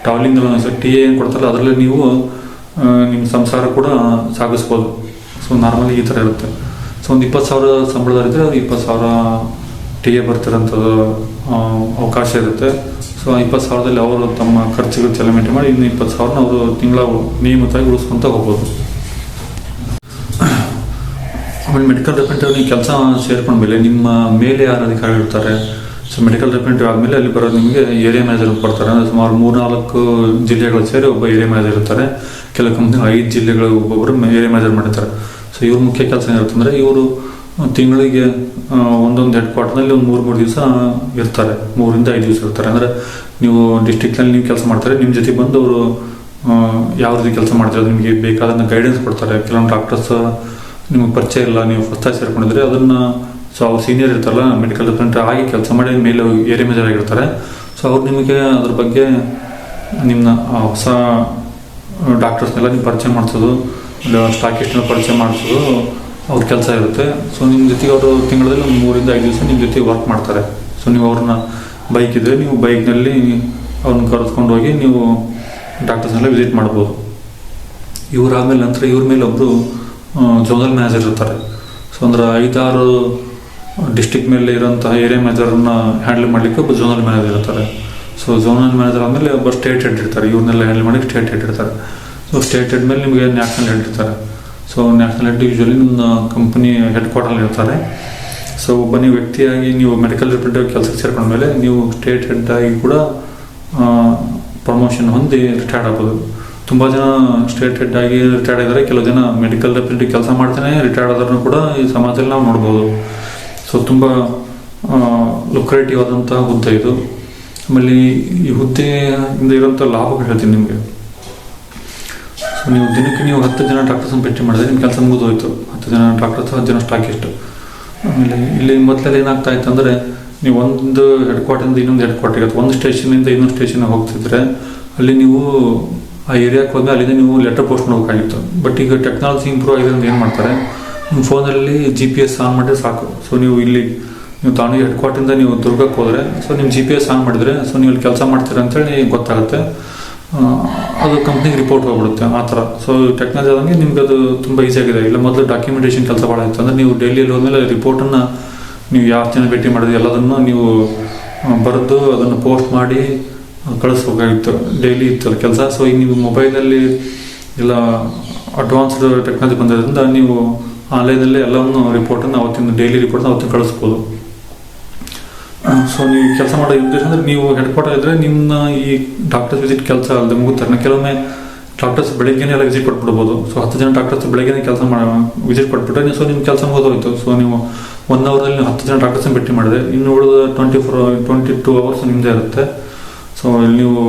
ಟ್ರಾವೆಲಿಂಗ್ ಟಿ ಎ ಏನು ಕೊಡ್ತಾರಲ್ಲ, ಅದರಲ್ಲೇ ನೀವು ನಿಮ್ಮ ಸಂಸಾರ ಕೂಡ ಸಾಗಿಸ್ಬೋದು. ಸೊ ನಾರ್ಮಲಿ ಈ ಥರ ಇರುತ್ತೆ. ಸೊ ಒಂದು ಇಪ್ಪತ್ತು ಸಾವಿರ ಸಂಬಳದಲ್ಲಿದ್ದರೆ ಇಪ್ಪತ್ತು ಸಾವಿರ ಟಿ ಎ ಬರ್ತಿರೋಂಥದ್ದು ಅವಕಾಶ ಇರುತ್ತೆ. ಸೊ ಇಪ್ಪತ್ತು ಸಾವಿರದಲ್ಲಿ ಅವರು ತಮ್ಮ ಖರ್ಚುಗಳು ಚೆಲ್ಲ ಮಾಡಿ ಇನ್ನು ಇಪ್ಪತ್ತು ಸಾವಿರನ ಅವರು ತಿಂಗಳ ನಿಯಮಿತವಾಗಿ ಉಳಿಸ್ಕೊಂತ ಹೋಗ್ಬೋದು. ಆಮೇಲೆ ಮೆಡಿಕಲ್ ರೆಪ್ರೆಸೆಂಟೇಟಿವ್ ನೀವು ಕೆಲಸ ಸೇರ್ಕೊಂಡ್ಮೇಲೆ ನಿಮ್ಮ ಮೇಲೆ ಯಾರು ಅಧಿಕಾರಿ ಇರ್ತಾರೆ? ಸೊ ಮೆಡಿಕಲ್ ರೆಪ್ರೆಸೆಂಟೇಟಿವ್ ಆದಮೇಲೆ ಅಲ್ಲಿ ಬರೋದು ನಿಮಗೆ ಏರಿಯಾ ಮ್ಯಾನೇಜರ್ ಕೊಡ್ತಾರೆ. ಅಂದರೆ ಸುಮಾರು ಮೂರ್ನಾಲ್ಕು ಜಿಲ್ಲೆಗಳು ಸೇರಿ ಒಬ್ಬ ಏರಿಯಾ ಮ್ಯಾನೇಜರ್ ಇರ್ತಾರೆ. ಕೆಲವು ಕಂಪ್ನಿ ಐದು ಜಿಲ್ಲೆಗಳು ಒಬ್ಬೊಬ್ಬರು ಏರಿಯಾ ಮ್ಯಾನೇಜರ್ ಮಾಡಿರ್ತಾರೆ. ಸೊ ಇವ್ರ ಮುಖ್ಯ ಕೆಲಸ ಏನಿರುತ್ತೆ ಅಂದರೆ ಇವರು ತಿಂಗಳಿಗೆ ಒಂದೊಂದು ಹೆಡ್ ಕ್ವಾರ್ಟರ್ನಲ್ಲಿ ಒಂದು ಮೂರು ಮೂರು ದಿವಸ ಇರ್ತಾರೆ. ಮೂರಿಂದ ಐದು ದಿವಸ ಇರ್ತಾರೆ. ಅಂದರೆ ನೀವು ಡಿಸ್ಟಿಕ್ನಲ್ಲಿ ನೀವು ಕೆಲಸ ಮಾಡ್ತಾರೆ ನಿಮ್ಮ ಜೊತೆ ಬಂದು ಅವರು ಯಾವ ರೀತಿ ಕೆಲಸ ಮಾಡ್ತಾರೆ, ನಿಮಗೆ ಬೇಕಾದಂಥ ಗೈಡೆನ್ಸ್ ಕೊಡ್ತಾರೆ. ಕೆಲವೊಂದು ಡಾಕ್ಟರ್ಸ್ ನಿಮಗೆ ಪರಿಚಯ ಇಲ್ಲ, ನೀವು ಫಸ್ಟ್ ಆಗಿ ಸೇರ್ಕೊಂಡಿದ್ರೆ ಅದನ್ನು ಸೊ ಅವ್ರು ಸೀನಿಯರ್ ಇರ್ತಾರಲ್ಲ ಮೆಡಿಕಲ್ ರೆಪ್ರೆಸೆಂಟೇಟಿವ್ ಆಗಿ ಕೆಲಸ ಮಾಡಿ ಮೇಲೆ ಏರಿಯಾ ಮೇಜರ್ ಆಗಿರ್ತಾರೆ. ಸೊ ಅವ್ರು ನಿಮಗೆ ಅದ್ರ ಬಗ್ಗೆ ನಿಮ್ಮ ಆ, ಹೊಸ ಡಾಕ್ಟರ್ಸ್ನೆಲ್ಲ ನೀವು ಪರಿಚಯ ಮಾಡಿಸೋದು ಸ್ಟಾಕಿಸ್ಟ್ನ ಪರಿಚಯ ಮಾಡಿಸೋದು ಅವ್ರ ಕೆಲಸ ಇರುತ್ತೆ. ಸೊ ನಿಮ್ಮ ಜೊತೆಗೆ ಅವರು ತಿಂಗಳಲ್ಲಿ ಒಂದು ಮೂರಿಂದ ಐದು ದಿವಸ ನಿಮ್ಮ ಜೊತೆ ವರ್ಕ್ ಮಾಡ್ತಾರೆ. ಸೊ ನೀವು ಅವ್ರನ್ನ ಬೈಕ್ ಇದ್ದರೆ ನೀವು ಬೈಕ್ನಲ್ಲಿ ಅವ್ರನ್ನ ಕರೆದುಕೊಂಡು ಹೋಗಿ ನೀವು ಡಾಕ್ಟರ್ಸ್ನೆಲ್ಲ ವಿಸಿಟ್ ಮಾಡ್ಬೋದು. ಇವರಾದ್ಮೇಲೆ ನಂತರ ಇವ್ರ ಮೇಲೆ ಒಬ್ಬರು ಜೋನಲ್ ಮ್ಯಾನೇಜರ್ ಇರ್ತಾರೆ. ಸೊ ಅಂದ್ರೆ ಐದಾರು ಡಿಸ್ಟಿಕ್ ಮೇಲೆ ಇರೋಂತಹ ಏರಿಯಾ ಮ್ಯಾನೇಜರ್ನ ಹ್ಯಾಂಡಲ್ ಮಾಡಲಿಕ್ಕೆ ಒಬ್ಬ ಜೋನಲ್ ಮ್ಯಾನೇಜರ್ ಇರ್ತಾರೆ. ಸೊ ಜೋನಲ್ ಮ್ಯಾನೇಜರ್ ಆದಮೇಲೆ ಒಬ್ಬ ಸ್ಟೇಟ್ ಹೆಡ್ ಇರ್ತಾರೆ. ಇವ್ರನ್ನೆಲ್ಲ ಹ್ಯಾಂಡಲ್ ಮಾಡಿ ಸ್ಟೇಟ್ ಹೆಡ್ ಇರ್ತಾರೆ. ಸೊ ಸ್ಟೇಟ್ ಹೆಡ್ ಮೇಲೆ ನಿಮಗೆ ನ್ಯಾಷನಲ್ ಹೆಡ್ ಇರ್ತಾರೆ. ಸೊ ನ್ಯಾಷನಲ್ ಯೂಶಲಿ ನಿಮ್ಮ ಕಂಪನಿ ಹೆಡ್ ಕ್ವಾರ್ಟರ್ ಇರ್ತಾರೆ. ಸೊ ಒಬ್ಬ ವ್ಯಕ್ತಿಯಾಗಿ ನೀವು ಮೆಡಿಕಲ್ ರಿಪ್ರೆಸೆಂಟೇಟಿವ್ ಕೆಲಸಕ್ಕೆ ಸೇರ್ಕೊಂಡ್ಮೇಲೆ ನೀವು ಸ್ಟೇಟ್ ಹೆಡ್ ಆಗಿ ಕೂಡ ಪ್ರಮೋಷನ್ ಹೊಂದಿ ರಿಟೈರ್ಡ್ ಆಗ್ಬೋದು. ತುಂಬ ಜನ ಸ್ಟೇಟ್ ಹೆಡ್ ಆಗಿ ರಿಟೈರ್ಡ್ ಆಗಿದ್ದಾರೆ. ಕೆಲವು ಜನ ಮೆಡಿಕಲ್ ರೆಪ್ರೆಸೆಂಟೇಟಿವ್ ಕೆಲಸ ಮಾಡ್ತಾನೆ ರಿಟೈರ್ಡ್ ಆದ್ರೂ ಕೂಡ ಈ ಸಮಾಜದಲ್ಲಿ ನಾವು ನೋಡ್ಬೋದು. ಸೊ ತುಂಬ ಲುಕ್ರೇಟಿವ್ ಆದಂತಹ ಹುದ್ದೆ ಇದು. ಆಮೇಲೆ ಈ ಹುದ್ದೆಯಿಂದ ಇರೋಂಥ ಲಾಭಗಳು ಹೇಳ್ತೀನಿ ನಿಮಗೆ. ಸೊ ನೀವು ದಿನಕ್ಕೆ ನೀವು ಹತ್ತು ಜನ ಡಾಕ್ಟರ್ಸನ್ನು ಭೇಟಿ ಮಾಡಿದ್ರೆ ನಿಮ್ಮ ಕೆಲಸ ಮುಗಿದು ಹೋಯಿತು ಹತ್ತು ಜನ ಡಾಕ್ಟರ್ಸ್ ಹತ್ತು ಜನ ಸ್ಟಾಕಿಸ್ಟ್ ಆಮೇಲೆ ಇಲ್ಲಿ ಮೊದಲೆಲ್ಲ ಏನಾಗ್ತಾ ಇತ್ತು ಅಂದರೆ ನೀವು ಒಂದು ಹೆಡ್ ಕ್ವಾರ್ಟರಿಂದ ಇನ್ನೊಂದು ಹೆಡ್ ಕ್ವಾರ್ಟರ್ಗೆ ಇರುತ್ತೆ ಒಂದು ಸ್ಟೇಷನಿಂದ ಇನ್ನೊಂದು ಸ್ಟೇಷನ್ಗೆ ಹೋಗ್ತಿದ್ರೆ ಅಲ್ಲಿ ನೀವು ಆ ಏರಿಯಾಕ್ಕೆ ಹೋದ್ರೆ ಅಲ್ಲಿಂದ ನೀವು ಲೆಟರ್ ಪೋಸ್ಟ್ ಮಾಡಬೇಕಾಗಿತ್ತು. ಬಟ್ ಈಗ ಟೆಕ್ನಾಲಜಿ ಇಂಪ್ರೂವ್ ಆಗಿದೆ ಅಂತ ಏನು ಮಾಡ್ತಾರೆ? ನಿಮ್ಮ ಫೋನಲ್ಲಿ ಜಿ ಪಿ ಎಸ್ ಆನ್ ಮಾಡಿದ್ರೆ ಸಾಕು. ಸೊ ನೀವು ಇಲ್ಲಿ ನೀವು ತಾನೇ ಹೆಡ್ ಕ್ವಾರ್ಟರಿಂದ ನೀವು ದುರ್ಗಕ್ಕೆ ಹೋದರೆ ಸೊ ನಿಮ್ಮ ಜಿ ಪಿ ಎಸ್ ಆನ್ ಮಾಡಿದ್ರೆ ಸೊ ನೀವು ಇಲ್ಲಿ ಕೆಲಸ ಮಾಡ್ತೀರಾ ಅಂತೇಳಿ ಗೊತ್ತಾಗುತ್ತೆ. ಅದು ಕಂಪ್ನಿಗೆ ರಿಪೋರ್ಟ್ ಹೋಗ್ಬಿಡುತ್ತೆ, ಆ ಥರ. ಸೊ ಟೆಕ್ನಾಲಜಿ ಆದಂಗೆ ನಿಮ್ಗೆ ಅದು ತುಂಬ ಈಸಿ ಆಗಿದೆ. ಇಲ್ಲ, ಮೊದಲು ಡಾಕ್ಯುಮೆಂಟೇಷನ್ ಕೆಲಸ ಭಾಳ ಇತ್ತು. ಅಂದರೆ ನೀವು ಡೆಲ್ಲಿಯಲ್ಲಿ ಹೋದ್ಮೇಲೆ ರಿಪೋರ್ಟನ್ನು ನೀವು ಯಾವ ಜನ ಭೇಟಿ ಮಾಡಿದ್ರಿ ಎಲ್ಲದನ್ನು ನೀವು ಬರೆದು ಅದನ್ನು ಪೋಸ್ಟ್ ಮಾಡಿ ಕಳಿಸ್ಬೇಕಾಗಿತ್ತು. ಡೈಲಿ ಇತ್ತು ಕೆಲಸ. ಸೊ ಈಗ ನೀವು ಮೊಬೈಲಲ್ಲಿ ಎಲ್ಲ ಅಡ್ವಾನ್ಸ್ಡ್ ಟೆಕ್ನಾಲಜಿ ಬಂದಿರೋದ್ರಿಂದ ನೀವು ಆನ್ಲೈನಲ್ಲೇ ಎಲ್ಲವನ್ನು ರಿಪೋರ್ಟನ್ನು ಅವತ್ತಿನ ಡೈಲಿ ರಿಪೋರ್ಟ್ನ ಅವತ್ತಿನ ಕಳಿಸ್ಬೋದು. ಸೊ ನೀವು ಕೆಲಸ ಮಾಡೋ ಉದ್ದೇಶ ಅಂದರೆ ನೀವು ಹೆಡ್ ಕ್ವಾರ್ಟರ್ ಇದ್ದರೆ ನಿಮ್ಮ ಈ ಡಾಕ್ಟರ್ಸ್ ವಿಸಿಟ್ ಕೆಲಸ ಅಲ್ಲದೆ ಮುಗುತ್ತಾರೆ ಕೆಲವೊಮ್ಮೆ ಡಾಕ್ಟರ್ಸ್ ಬೆಳಿಗ್ಗೆನೇ ಎಲ್ಲ ವಿಸಿಟ್ ಕೊಟ್ಬಿಡ್ಬೋದು. ಸೊ ಹತ್ತು ಜನ ಡಾಕ್ಟರ್ಸ್ ಬೆಳಿಗ್ಗೆನೇ ಕೆಲಸ ಮಾಡ ವಿಸಿಟ್ ಕೊಟ್ಬಿಟ್ರೆ ನೀವು ಸೊ ನಿಮ್ಮ ಕೆಲಸ ಮುಗಿದೋಯ್ತು. ಸೊ ನೀವು ಒನ್ ಅವರಲ್ಲಿ ನೀವು ಹತ್ತು ಜನ ಡಾಕ್ಟರ್ಸ್ ಭೇಟಿ ಮಾಡಿದೆ ಇನ್ನು ಉಳಿದ twenty four twenty two hours ನಿಮ್ಮದೇ ಇರುತ್ತೆ. ಸೊ ಇಲ್ಲಿ ನೀವು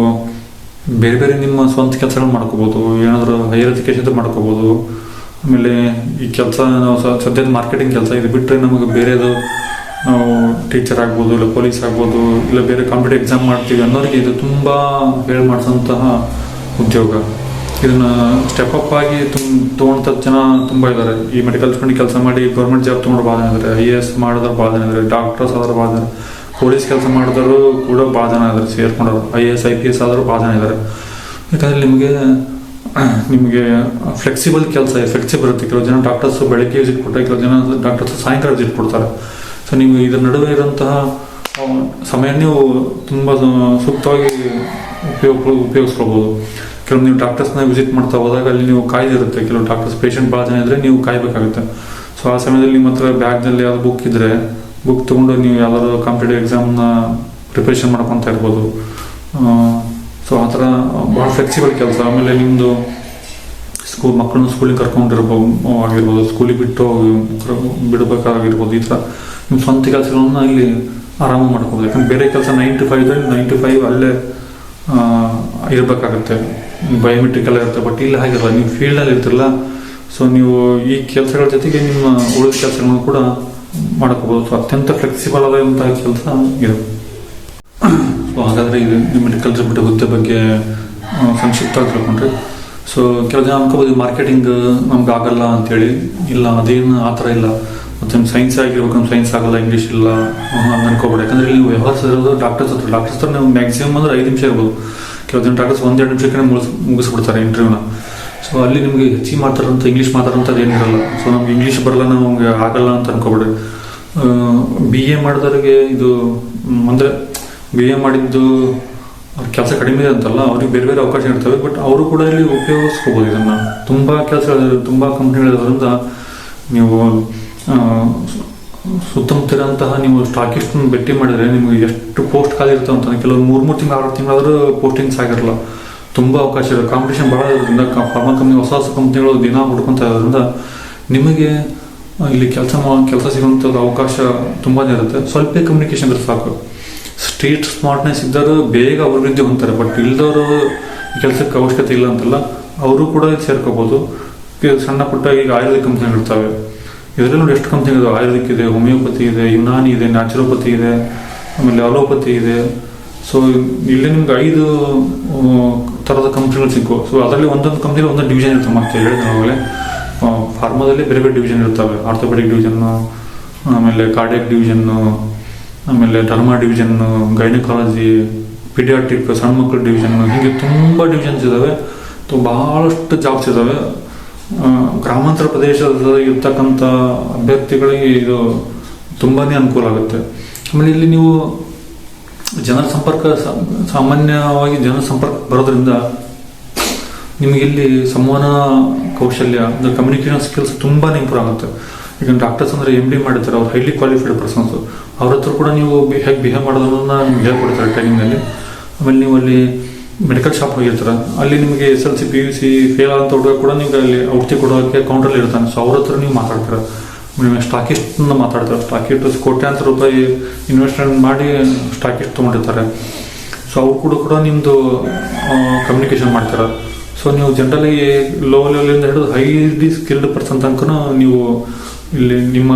ಬೇರೆ ಬೇರೆ ನಿಮ್ಮ ಸ್ವಂತ ಕೆಲಸಗಳು ಮಾಡ್ಕೋಬೋದು. ಏನಾದರೂ ಹೈಯರ್ ಎಜುಕೇಷನ್ ಮಾಡ್ಕೋಬೋದು. ಆಮೇಲೆ ಈ ಕೆಲಸ ನಾವು ಸದ್ಯದ ಮಾರ್ಕೆಟಿಂಗ್ ಕೆಲಸ ಇದು ಬಿಟ್ಟರೆ ನಮಗೆ ಬೇರೆದು ನಾವು ಟೀಚರ್ ಆಗ್ಬೋದು ಇಲ್ಲ ಪೊಲೀಸ್ ಆಗ್ಬೋದು ಇಲ್ಲ ಬೇರೆ ಕಾಂಪಿಟೇಟಿವ್ ಎಕ್ಸಾಮ್ ಮಾಡ್ತೀವಿ ಅನ್ನೋರಿಗೆ ಇದು ತುಂಬ ಹೇಳಿ ಮಾಡಿಸೋಂತಹ ಉದ್ಯೋಗ. ಇದನ್ನ ಸ್ಟೆಪ್ ಅಪ್ ಆಗಿ ತುಂಬ ತೊಗೊಂತ ಜನ ತುಂಬ ಇದ್ದಾರೆ ಈ ಮೆಡಿಕಲ್ ಸ್ಟೂಡೆಂಟ್ ಕೆಲಸ ಮಾಡಿ ಗೌರ್ಮೆಂಟ್ ಜಾಬ್ ತೊಗೊಂಡು ಭಾಳ ಜನ ಇದ್ದಾರೆ ಐ ಎ ಎಸ್ ಮಾಡಿದ್ರೆ ಭಾಳ ಜನ ಇದ್ದಾರೆ ಡಾಕ್ಟರ್ಸ್ ಆದರೂ ಭಾಳ ಜನ ಪೊಲೀಸ್ ಕೆಲಸ ಮಾಡಿದ್ರು ಕೂಡ ಭಾಳ ಜನ ಇದ್ದಾರೆ ಸೇರ್ಕೊಂಡವರು. I A S I P S ಆದರೂ ಭಾಳ ಜನ ಇದ್ದಾರೆ ಯಾಕಂದರೆ ನಿಮಗೆ ನಿಮಗೆ ಫ್ಲೆಕ್ಸಿಬಲ್ ಕೆಲಸ ಫ್ಲೆಕ್ಸಿಬಲ್ ಇರುತ್ತೆ. ಕೆಲವು ಜನ ಡಾಕ್ಟರ್ಸ್ ಬೆಳಗ್ಗೆ ವಿಸಿಟ್ ಕೊಟ್ಟರೆ ಕೆಲವು ಜನ ಡಾಕ್ಟರ್ಸ್ ಸಾಯಂಕಾಲ ವಿಸಿಟ್ ಕೊಡ್ತಾರೆ. ಸೊ ನೀವು ಇದರ ನಡುವೆ ಇರೋಂತಹ ಸಮಯ ನೀವು ತುಂಬ ಸೂಕ್ತವಾಗಿ ಉಪಯೋಗ, ಉಪಯೋಗಿಸ್ಕೊಳ್ಬೋದು. ಕೆಲವು ನೀವು ಡಾಕ್ಟರ್ಸ್ನ ವಿಸಿಟ್ ಮಾಡ್ತಾ ಹೋದಾಗ ಅಲ್ಲಿ ನೀವು ಕಾಯ್ದಿರುತ್ತೆ. ಕೆಲವು ಡಾಕ್ಟರ್ಸ್ ಪೇಷಂಟ್ ಭಾಳ ಜನ ಇದ್ದರೆ ನೀವು ಕಾಯಬೇಕಾಗುತ್ತೆ. ಸೊ ಆ ಸಮಯದಲ್ಲಿ ನಿಮ್ಮ ಹತ್ರ ಬ್ಯಾಗ್ನಲ್ಲಿ ಯಾವ್ದು ಬುಕ್ ಇದ್ದರೆ ಬುಕ್ ತೊಗೊಂಡು ನೀವು ಯಾವ್ದಾದ್ರು ಕಾಂಪಿಟೇಟಿವ್ ಎಕ್ಸಾಮ್ನ ಪ್ರಿಪ್ರೇಷನ್ ಮಾಡ್ಕೊತಾ ಇರ್ಬೋದು. ಸೊ ಆ ಥರ ಭಾಳ ಫ್ಲೆಕ್ಸಿಬಲ್ ಕೆಲಸ. ಆಮೇಲೆ ನಿಮ್ಮದು ಸ್ಕೂಲ್ ಮಕ್ಕಳನ್ನ ಸ್ಕೂಲಿಗೆ ಕರ್ಕೊಂಡಿರ್ಬೋ ಆಗಿರ್ಬೋದು ಸ್ಕೂಲಿಗೆ ಬಿಟ್ಟು ಬಿಡಬೇಕಾಗಿರ್ಬೋದು, ಈ ಥರ ನಿಮ್ಮ ಸ್ವಂತ ಕೆಲಸಗಳನ್ನ ಇಲ್ಲಿ ಆರಾಮ ಮಾಡ್ಕೋಬೋದು. ಯಾಕಂದ್ರೆ ಬೇರೆ ಕೆಲಸ ನೈನ್ ಟು ಫೈವ್ ಇದ್ರೆ ನೈನ್ ಟು ಫೈವ್ ಅಲ್ಲೇ ಇರಬೇಕಾಗತ್ತೆ. ಬಯೋಮೆಟ್ರಿಕ್ ಎಲ್ಲ ಇರುತ್ತೆ ಬಟ್ ಇಲ್ಲಿ ಹಾಗಿರಲ್ಲ. ನೀವು ಫೀಲ್ಡಲ್ಲಿ ಇರ್ತಿರಲ್ಲ ಸೊ ನೀವು ಈ ಕೆಲಸಗಳ ಜೊತೆಗೆ ನಿಮ್ಮ ಉಳಿದ ಕೆಲಸಗಳನ್ನು ಕೂಡ ಮಾಡ್ಕೋಬೋದು. ಸೊ ಅತ್ಯಂತ ಫ್ಲೆಕ್ಸಿಬಲ್ ಆದಂತಹ ಕೆಲಸ ಇದು. ಸೊ ಹಾಗಾದರೆ ಇದು ಮೆಡಿಕಲ್ ರಿಪೋರ್ಟ್ ಹುದ್ದೆ ಬಗ್ಗೆ ಸಂಕ್ಷಿಪ್ತವಾಗಿ ತಿಳ್ಕೊಂಡ್ರೆ ಸೊ ಕೆಲವು ಜನ ಅನ್ಕೋಬೋದು ಮಾರ್ಕೆಟಿಂಗ್ ನಮ್ಗೆ ಆಗಲ್ಲ ಅಂತೇಳಿ. ಇಲ್ಲ, ಅದೇನು ಆ ಥರ ಇಲ್ಲ. ಮತ್ತು ನಿಮ್ಮ ಸೈನ್ಸ್ ಆಗಿರ್ಬೇಕು ನಮ್ಮ ಸೈನ್ಸ್ ಆಗಲ್ಲ ಇಂಗ್ಲೀಷ್ ಇಲ್ಲ ಹಂಗೆ ಅನ್ಕೋಬೇಡಿ ಯಾಕಂದ್ರೆ ಇಲ್ಲಿ ಇರೋದು ಡಾಕ್ಟರ್ಸ್ ಹತ್ರ. ಡಾಕ್ಟರ್ಸ್ ಹತ್ರ ನೀವು ಮ್ಯಾಕ್ಸಿಮಮ್ ಅಂದ್ರೆ ಐದು ನಿಮಿಷ ಇರ್ಬೋದು. ಕೆಲವು ಜನ ಡಾಕ್ಟರ್ಸ್ ಒಂದೆರಡು ನಿಮಿಷಕ್ಕೆ ಮುಗಿಸ್, ಮುಗಿಸ್ಬಿಡ್ತಾರೆ ಇಂಟರ್ವ್ಯೂನ ಸೊ ಅಲ್ಲಿ ನಿಮಗೆ ಹೆಚ್ಚಿಗೆ ಮಾತಾಡೋಂಥ ಇಂಗ್ಲೀಷ್ ಮಾತಾಡೋಂಥದ್ದು ಏನಿರಲ್ಲ ಸೊ ನಮ್ಗೆ ಇಂಗ್ಲೀಷ್ ಬರಲ್ಲ, ನಮಗೆ ಆಗಲ್ಲ ಅಂತ ಅನ್ಕೋಬೇಡಿ ಬಿ ಎ ಮಾಡಿದವರಿಗೆ ಇದು ಅಂದರೆ ಬಿ ಎ ಮಾಡಿದ್ದು ಕೆಲಸ ಕಡಿಮೆ ಇದೆ ಅಂತಲ್ಲ ಅವ್ರಿಗೆ ಬೇರೆ ಬೇರೆ ಅವಕಾಶ ಇರ್ತವೆ ಬಟ್ ಅವರು ಕೂಡ ಇಲ್ಲಿ ಉಪಯೋಗಿಸ್ಕೋಬೋದು ಇದನ್ನ. ತುಂಬಾ ಕೆಲಸ ತುಂಬಾ ಕಂಪ್ನಿಗಳಿರೋದ್ರಿಂದ ನೀವು ಆ, ಸು- ಸುತ್ತಮುತ್ತ ಇರೋಂತಹ ನೀವು ಸ್ಟಾಕಿಸ್ಟ್ ಭೇಟಿ ಮಾಡಿದ್ರೆ ನಿಮಗೆ ಎಷ್ಟು ಪೋಸ್ಟ್ ಖಾಲಿ ಇರ್ತವೆ ಅಂತ ಕೆಲವು ಮೂರು ಮೂರು ತಿಂಗಳು ಆರು ತಿಂಗಳಾದ್ರೂ ಪೋಸ್ಟಿಂಗ್ಸ್ ಆಗಿರಲ್ಲ. ತುಂಬಾ ಅವಕಾಶ ಇದೆ ಕಾಂಪಿಟೇಷನ್ ಭಾಳ ಇರೋದ್ರಿಂದ ಫಾರ್ಮಾ ಕಂಪ್ನಿ ಹೊಸ ಹೊಸ ಕಂಪ್ನಿಗಳು ದಿನ ಹುಡ್ಕೊಂತ ಇರೋದ್ರಿಂದ ನಿಮಗೆ ಇಲ್ಲಿ ಕೆಲಸ ಕೆಲಸ ಸಿಗುವಂಥದ್ದು ಅವಕಾಶ ತುಂಬಾನೇ ಇರುತ್ತೆ. ಸ್ವಲ್ಪ ಕಮ್ಯುನಿಕೇಶನ್ ಇದ್ರೆ ಸಾಕು. ಸ್ಟ್ರೀಟ್ ಸ್ಮಾರ್ಟ್ನೆಸ್ ಇದ್ದವರು ಬೇಗ ಅಭಿವೃದ್ಧಿ ಹೊಂದ್ತಾರೆ. ಬಟ್ ಇಲ್ದವರು ಕೆಲಸಕ್ಕೆ ಅವಶ್ಯಕತೆ ಇಲ್ಲ ಅಂತಲ್ಲ, ಅವರು ಕೂಡ ಸೇರ್ಕೋಬೋದು. ಸಣ್ಣ ಪುಟ್ಟ ಈಗ ಆಯುರ್ವೇದಿಕ್ ಕಂಪ್ನಿಗಳಿರ್ತವೆ ಇದರಲ್ಲಿ ನೋಡಿ ಎಷ್ಟು ಇದಾವೆ. ಆಯುರ್ವೇದಿಕ್ ಇದೆ ಹೋಮಿಯೋಪತಿ ಇದೆ, ಯುನಾನಿ ಇದೆ ನ್ಯಾಚುರೋಪತಿ ಇದೆ, ಆಮೇಲೆ ಅಲೋಪತಿ ಇದೆ. ಸೊ ಇಲ್ಲಿ ನಿಮ್ಗೆ ಐದು ಥರದ ಕಂಪ್ನಿಗಳು ಸಿಕ್ಕು. ಸೊ ಅದರಲ್ಲಿ ಒಂದೊಂದು ಕಂಪ್ನಿಲಿ ಒಂದೊಂದು ಡಿವಿಷನ್ ಇರ್ತವೆ ಮತ್ತೆ ಎಲ್ಲಾಗಲೇ ಫಾರ್ಮದಲ್ಲಿ ಫಾರ್ಮಾದಲ್ಲಿ ಬೇರೆ ಬೇರೆ ಡಿವಿಷನ್ ಇರ್ತವೆ. ಆರ್ಥೋಪೆಡಿಕ್ ಡಿವಿಷನ್ನು ಆಮೇಲೆ ಕಾರ್ಡಿಯಕ್ ಡಿವಿಷನ್ನು ಆಮೇಲೆ ಡರ್ಮಾ ಡಿವಿಷನ್ ಗೈನಕಾಲಜಿ ಪಿಡಿಯಾಟ್ರಿಕ್ ಸಣ್ಣ ಮಕ್ಕಳ ಡಿವಿಷನ್ ಹೀಗೆ ತುಂಬ ಡಿವಿಷನ್ಸ್ ಇದ್ದಾವೆ ಬಹಳಷ್ಟು ಜಾಬ್ಸ್ ಇದ್ದಾವೆ ಗ್ರಾಮಾಂತರ ಪ್ರದೇಶದ ಇರ್ತಕ್ಕಂಥ ಅಭ್ಯರ್ಥಿಗಳಿಗೆ ಇದು ತುಂಬಾನೇ ಅನುಕೂಲ ಆಗುತ್ತೆ. ಆಮೇಲೆ ಇಲ್ಲಿ ನೀವು ಜನರ ಸಂಪರ್ಕ ಸಾಮಾನ್ಯವಾಗಿ ಜನರ ಸಂಪರ್ಕ ಬರೋದ್ರಿಂದ ನಿಮಗೆ ಇಲ್ಲಿ ಸಂವಹನ ಕೌಶಲ್ಯ, ಅಂದ್ರೆ ಕಮ್ಯುನಿಕೇಶನ್ ಸ್ಕಿಲ್ಸ್ ತುಂಬಾ ಇಂಪ್ರೂವ್ ಆಗುತ್ತೆ. ಈಗ ಡಾಕ್ಟರ್ಸ್ ಅಂದ್ರೆ ಎಂ ಡಿ ಮಾಡಿರ್ತಾರೆ, ಅವ್ರು ಹೈಲಿ ಕ್ವಾಲಿಫೈಡ್ ಪರ್ಸನ್ಸ್ ಅವ್ರ ಹತ್ರ ಕೂಡ ನೀವು ಹೇಗೆ ಬಿಹೇವ್ ಮಾಡೋದನ್ನ ನಿಮ್ಗೆ ಹೇಳ್ಕೊಡ್ತಾರೆ ಟ್ರೈನಿಂಗ್ನಲ್ಲಿ ಆಮೇಲೆ ನೀವು ಅಲ್ಲಿ ಮೆಡಿಕಲ್ ಶಾಪ್ ಹೋಗಿರ್ತಾರೆ, ಅಲ್ಲಿ ನಿಮಗೆ S L C P U C fail ಅಂತ ಹುಡುಗ ಕೂಡ ನಿಮ್ಗೆ ಅಲ್ಲಿ ಔಷಧಿ ಕೊಡೋಕ್ಕೆ ಕೌಂಟರ್ ಇರ್ತಾನೆ. ಸೊ ಅವ್ರ ಹತ್ರ ನೀವು ಮಾತಾಡ್ತೀರ. ನೀವು ಸ್ಟಾಕಿಸ್ಟ್ ಮಾತಾಡ್ತಾರೆ. ಸ್ಟಾಕಿಸ್ಟ್ ಕೋಟ್ಯಾಂತರ ರೂಪಾಯಿ ಇನ್ವೆಸ್ಟ್ಮೆಂಟ್ ಮಾಡಿ ಸ್ಟಾಕಿಸ್ಟ್ ತೊಗೊಂಡಿರ್ತಾರೆ. ಸೊ ಅವ್ರು ಕೂಡ ಕೂಡ ನಿಮ್ಮದು ಕಮ್ಯುನಿಕೇಶನ್ ಮಾಡ್ತಾರೆ. ಸೊ ನೀವು ಜನರಲಿ ಲೋ ಲೆವೆಲಿಂದ ಹಿಡಿದು ಹೈಲಿ ಸ್ಕಿಲ್ಡ್ ಪರ್ಸನ್ ತನಕ ನೀವು ಇಲ್ಲಿ ನಿಮ್ಮ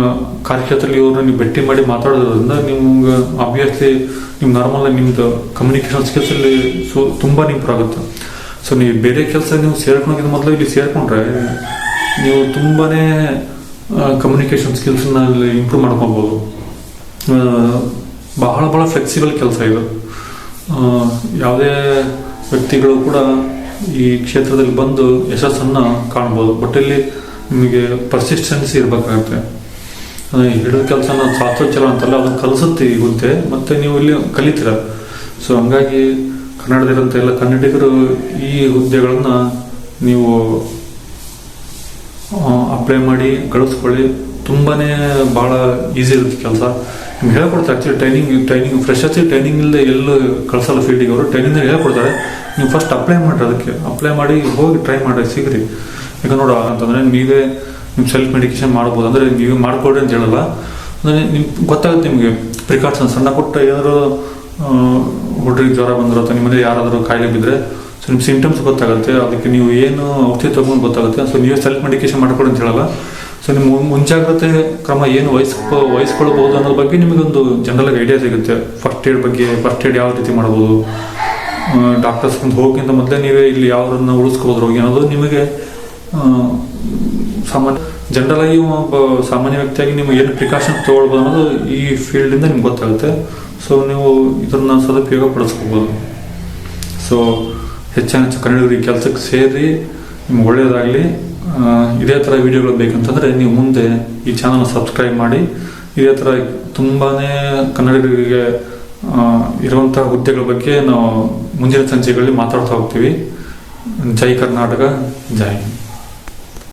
ಕಾರ್ಯಕ್ಷೇತ್ರದಲ್ಲಿ ಇವ್ರನ್ನ ನೀವು ಭೇಟಿ ಮಾಡಿ ಮಾತಾಡೋದ್ರಿಂದ ನಿಮ್ಗೆ ಆಬ್ವಿಯಸ್ಲಿ ನಿಮ್ಮ ನಾರ್ಮಲ್ ನಿಮ್ದು ಕಮ್ಯುನಿಕೇಶನ್ ಸ್ಕಿಲ್ಸ್ ಅಲ್ಲಿ ಸೊ ತುಂಬಾ ಇಂಪ್ರೂವ್ ಆಗುತ್ತೆ. ಸೊ ನೀವು ಬೇರೆ ಕೆಲಸ ನೀವು ಸೇರ್ಕೊಂಡೋಗಿದ ಮೊದಲು ಇಲ್ಲಿ ಸೇರ್ಕೊಂಡ್ರೆ ನೀವು ತುಂಬಾನೇ ಕಮ್ಯುನಿಕೇಶನ್ ಸ್ಕಿಲ್ಸ್ನ ಅಲ್ಲಿ ಇಂಪ್ರೂವ್ ಮಾಡ್ಕೊಬೋದು. ಬಹಳ ಬಹಳ ಫ್ಲೆಕ್ಸಿಬಲ್ ಕೆಲಸ ಇದು. ಯಾವುದೇ ವ್ಯಕ್ತಿಗಳು ಕೂಡ ಈ ಕ್ಷೇತ್ರದಲ್ಲಿ ಬಂದು ಯಶಸ್ಸನ್ನು ಕಾಣ್ಬೋದು. ಬಟ್ ಇಲ್ಲಿ ನಿಮಗೆ ಪರ್ಸಿಸ್ಟೆನ್ಸ್ ಇರಬೇಕಾಗುತ್ತೆ ಹಿಡಿದ ಕೆಲಸನ ಚಲೋ ಅಂತಲ್ಲ ಅದನ್ನು ಕಲಿಸುತ್ತೆ ಹುದ್ದೆ ಮತ್ತೆ ನೀವು ಇಲ್ಲಿ ಕಲಿತೀರ. ಸೊ ಹಂಗಾಗಿ ಕನ್ನಡದಲ್ಲಿರುವಂಥ ಎಲ್ಲ ಕನ್ನಡಿಗರು ಈ ಹುದ್ದೆಗಳನ್ನ ನೀವು ಅಪ್ಲೈ ಮಾಡಿ ಗಳಿಸ್ಕೊಳ್ಳಿ ತುಂಬಾನೇ ಭಾಳ ಈಸಿ ಇರುತ್ತೆ ಕೆಲಸ. ನಿಮ್ಗೆ ಹೇಳ್ಕೊಡ್ತಾರೆ ಆ್ಯಕ್ಚುಲಿ ಟ್ರೈನಿಂಗ್ ಟ್ರೈನಿಂಗ್ ಫ್ರೆಶರ್ಸಿ ಟ್ರೈನಿಂಗ್ ಇಲ್ಲದೆ ಎಲ್ಲೂ ಕಳ್ಸಲ್ಲ ಫೀಲ್ಡಿಗೆ ಅವರು. ಟ್ರೈನಿಂಗ್ ಹೇಳ್ಕೊಡ್ತಾರೆ. ನೀವು ಫಸ್ಟ್ ಅಪ್ಲೈ ಮಾಡಿರಿ ಅದಕ್ಕೆ. ಅಪ್ಲೈ ಮಾಡಿ ಹೋಗಿ ಟ್ರೈ ಮಾಡಿ ಸಿಗ್ರಿ. ಈಗ ನೋಡ, ಅಂತಂದ್ರೆ ನೀವೇ ನಿಮ್ಮ ಸೆಲ್ಫ್ ಮೆಡಿಕೇಶನ್ ಮಾಡ್ಬೋದು. ಅಂದ್ರೆ ನೀವೇ ಮಾಡ್ಕೊಡ್ರಿ ಅಂತ ಹೇಳಲ್ಲ. ಅಂದ್ರೆ ನಿಮ್ಗೆ ಗೊತ್ತಾಗುತ್ತೆ ನಿಮಗೆ ಪ್ರಿಕಾಷನ್ ಸಣ್ಣ ಪುಟ್ಟ ಏನಾದ್ರು ಹುಡ್ರಿಗೆ ಜ್ವರ ಬಂದ್ರು ಅಥವಾ ನಿಮ್ಮಲ್ಲಿ ಯಾರಾದರೂ ಕಾಯಿಲೆ ಬಿದ್ದರೆ ಸೊ ನಿಮ್ಮ ಸಿಂಟಮ್ಸ್ ಗೊತ್ತಾಗುತ್ತೆ. ಅದಕ್ಕೆ ನೀವು ಏನು ಔಷಧಿ ತಗೊಂಡು ಗೊತ್ತಾಗುತ್ತೆ. ಸೊ ನೀವೇ ಸೆಲ್ಫ್ ಮೆಡಿಕೇಶನ್ ಮಾಡ್ಕೊಡಿ ಅಂತ ಹೇಳಲ್ಲ. ಸೊ ನಿಮ್ಮ ಮುಂಜಾಗ್ರತೆ ಕ್ರಮ ಏನು ವಹಿಸ್ಕೊ ವಹಿಸ್ಕೊಳ್ಬಹುದು ಅನ್ನೋದ್ರ ಬಗ್ಗೆ ನಿಮಗೊಂದು ಜನರಲ್ ಐಡಿಯಾ ಸಿಗುತ್ತೆ. ಫಸ್ಟ್ ಏಡ್ ಬಗ್ಗೆ ಫಸ್ಟ್ ಏಡ್ ಯಾವ ರೀತಿ ಮಾಡ್ಬೋದು? ಡಾಕ್ಟರ್ಸ್ ಹೋಗಿಂತ ಮೊದಲೇ ನೀವೇ ಇಲ್ಲಿ ಯಾವ್ದನ್ನ ಉಳಿಸ್ಕೋಬೋದು ಏನೋ ಅನ್ನೋದು ನಿಮಗೆ ಸಾಮಾನ್ಯ ಜನರಲ್ ಆಗಿ ಒಬ್ಬ ಸಾಮಾನ್ಯ ವ್ಯಕ್ತಿಯಾಗಿ ನೀವು ಏನು ಪ್ರಿಕಾಷನ್ ತಗೊಳ್ಬೋದು ಅನ್ನೋದು ಈ ಫೀಲ್ಡಿಂದ ನಿಮ್ಗೆ ಗೊತ್ತಾಗುತ್ತೆ. ಸೊ ನೀವು ಇದನ್ನ ಸದುಪಯೋಗ ಪಡಿಸ್ಕೋಬೋದು. ಸೊ ಹೆಚ್ಚಿನ ಹೆಚ್ಚು ಕನ್ನಡಿಗರು ಈ ಕೆಲಸಕ್ಕೆ ಸೇರಿ ನಿಮ್ಗೆ ಒಳ್ಳೆಯದಾಗಲಿ ಇದೇ ಥರ ವಿಡಿಯೋಗಳು ಬೇಕಂತಂದರೆ ನೀವು ಮುಂದೆ ಈ ಚಾನಲ್ ಸಬ್ಸ್ಕ್ರೈಬ್ ಮಾಡಿ. ಇದೇ ಥರ ತುಂಬಾನೇ ಕನ್ನಡಿಗರಿಗೆ ಇರುವಂಥ ಹುದ್ದೆಗಳ ಬಗ್ಗೆ ನಾವು ಮುಂದಿನ ಸಂಚಿಕೆಗಳಲ್ಲಿ ಮಾತಾಡ್ತಾ ಹೋಗ್ತೀವಿ. ಜೈ ಕರ್ನಾಟಕ, ಜೈ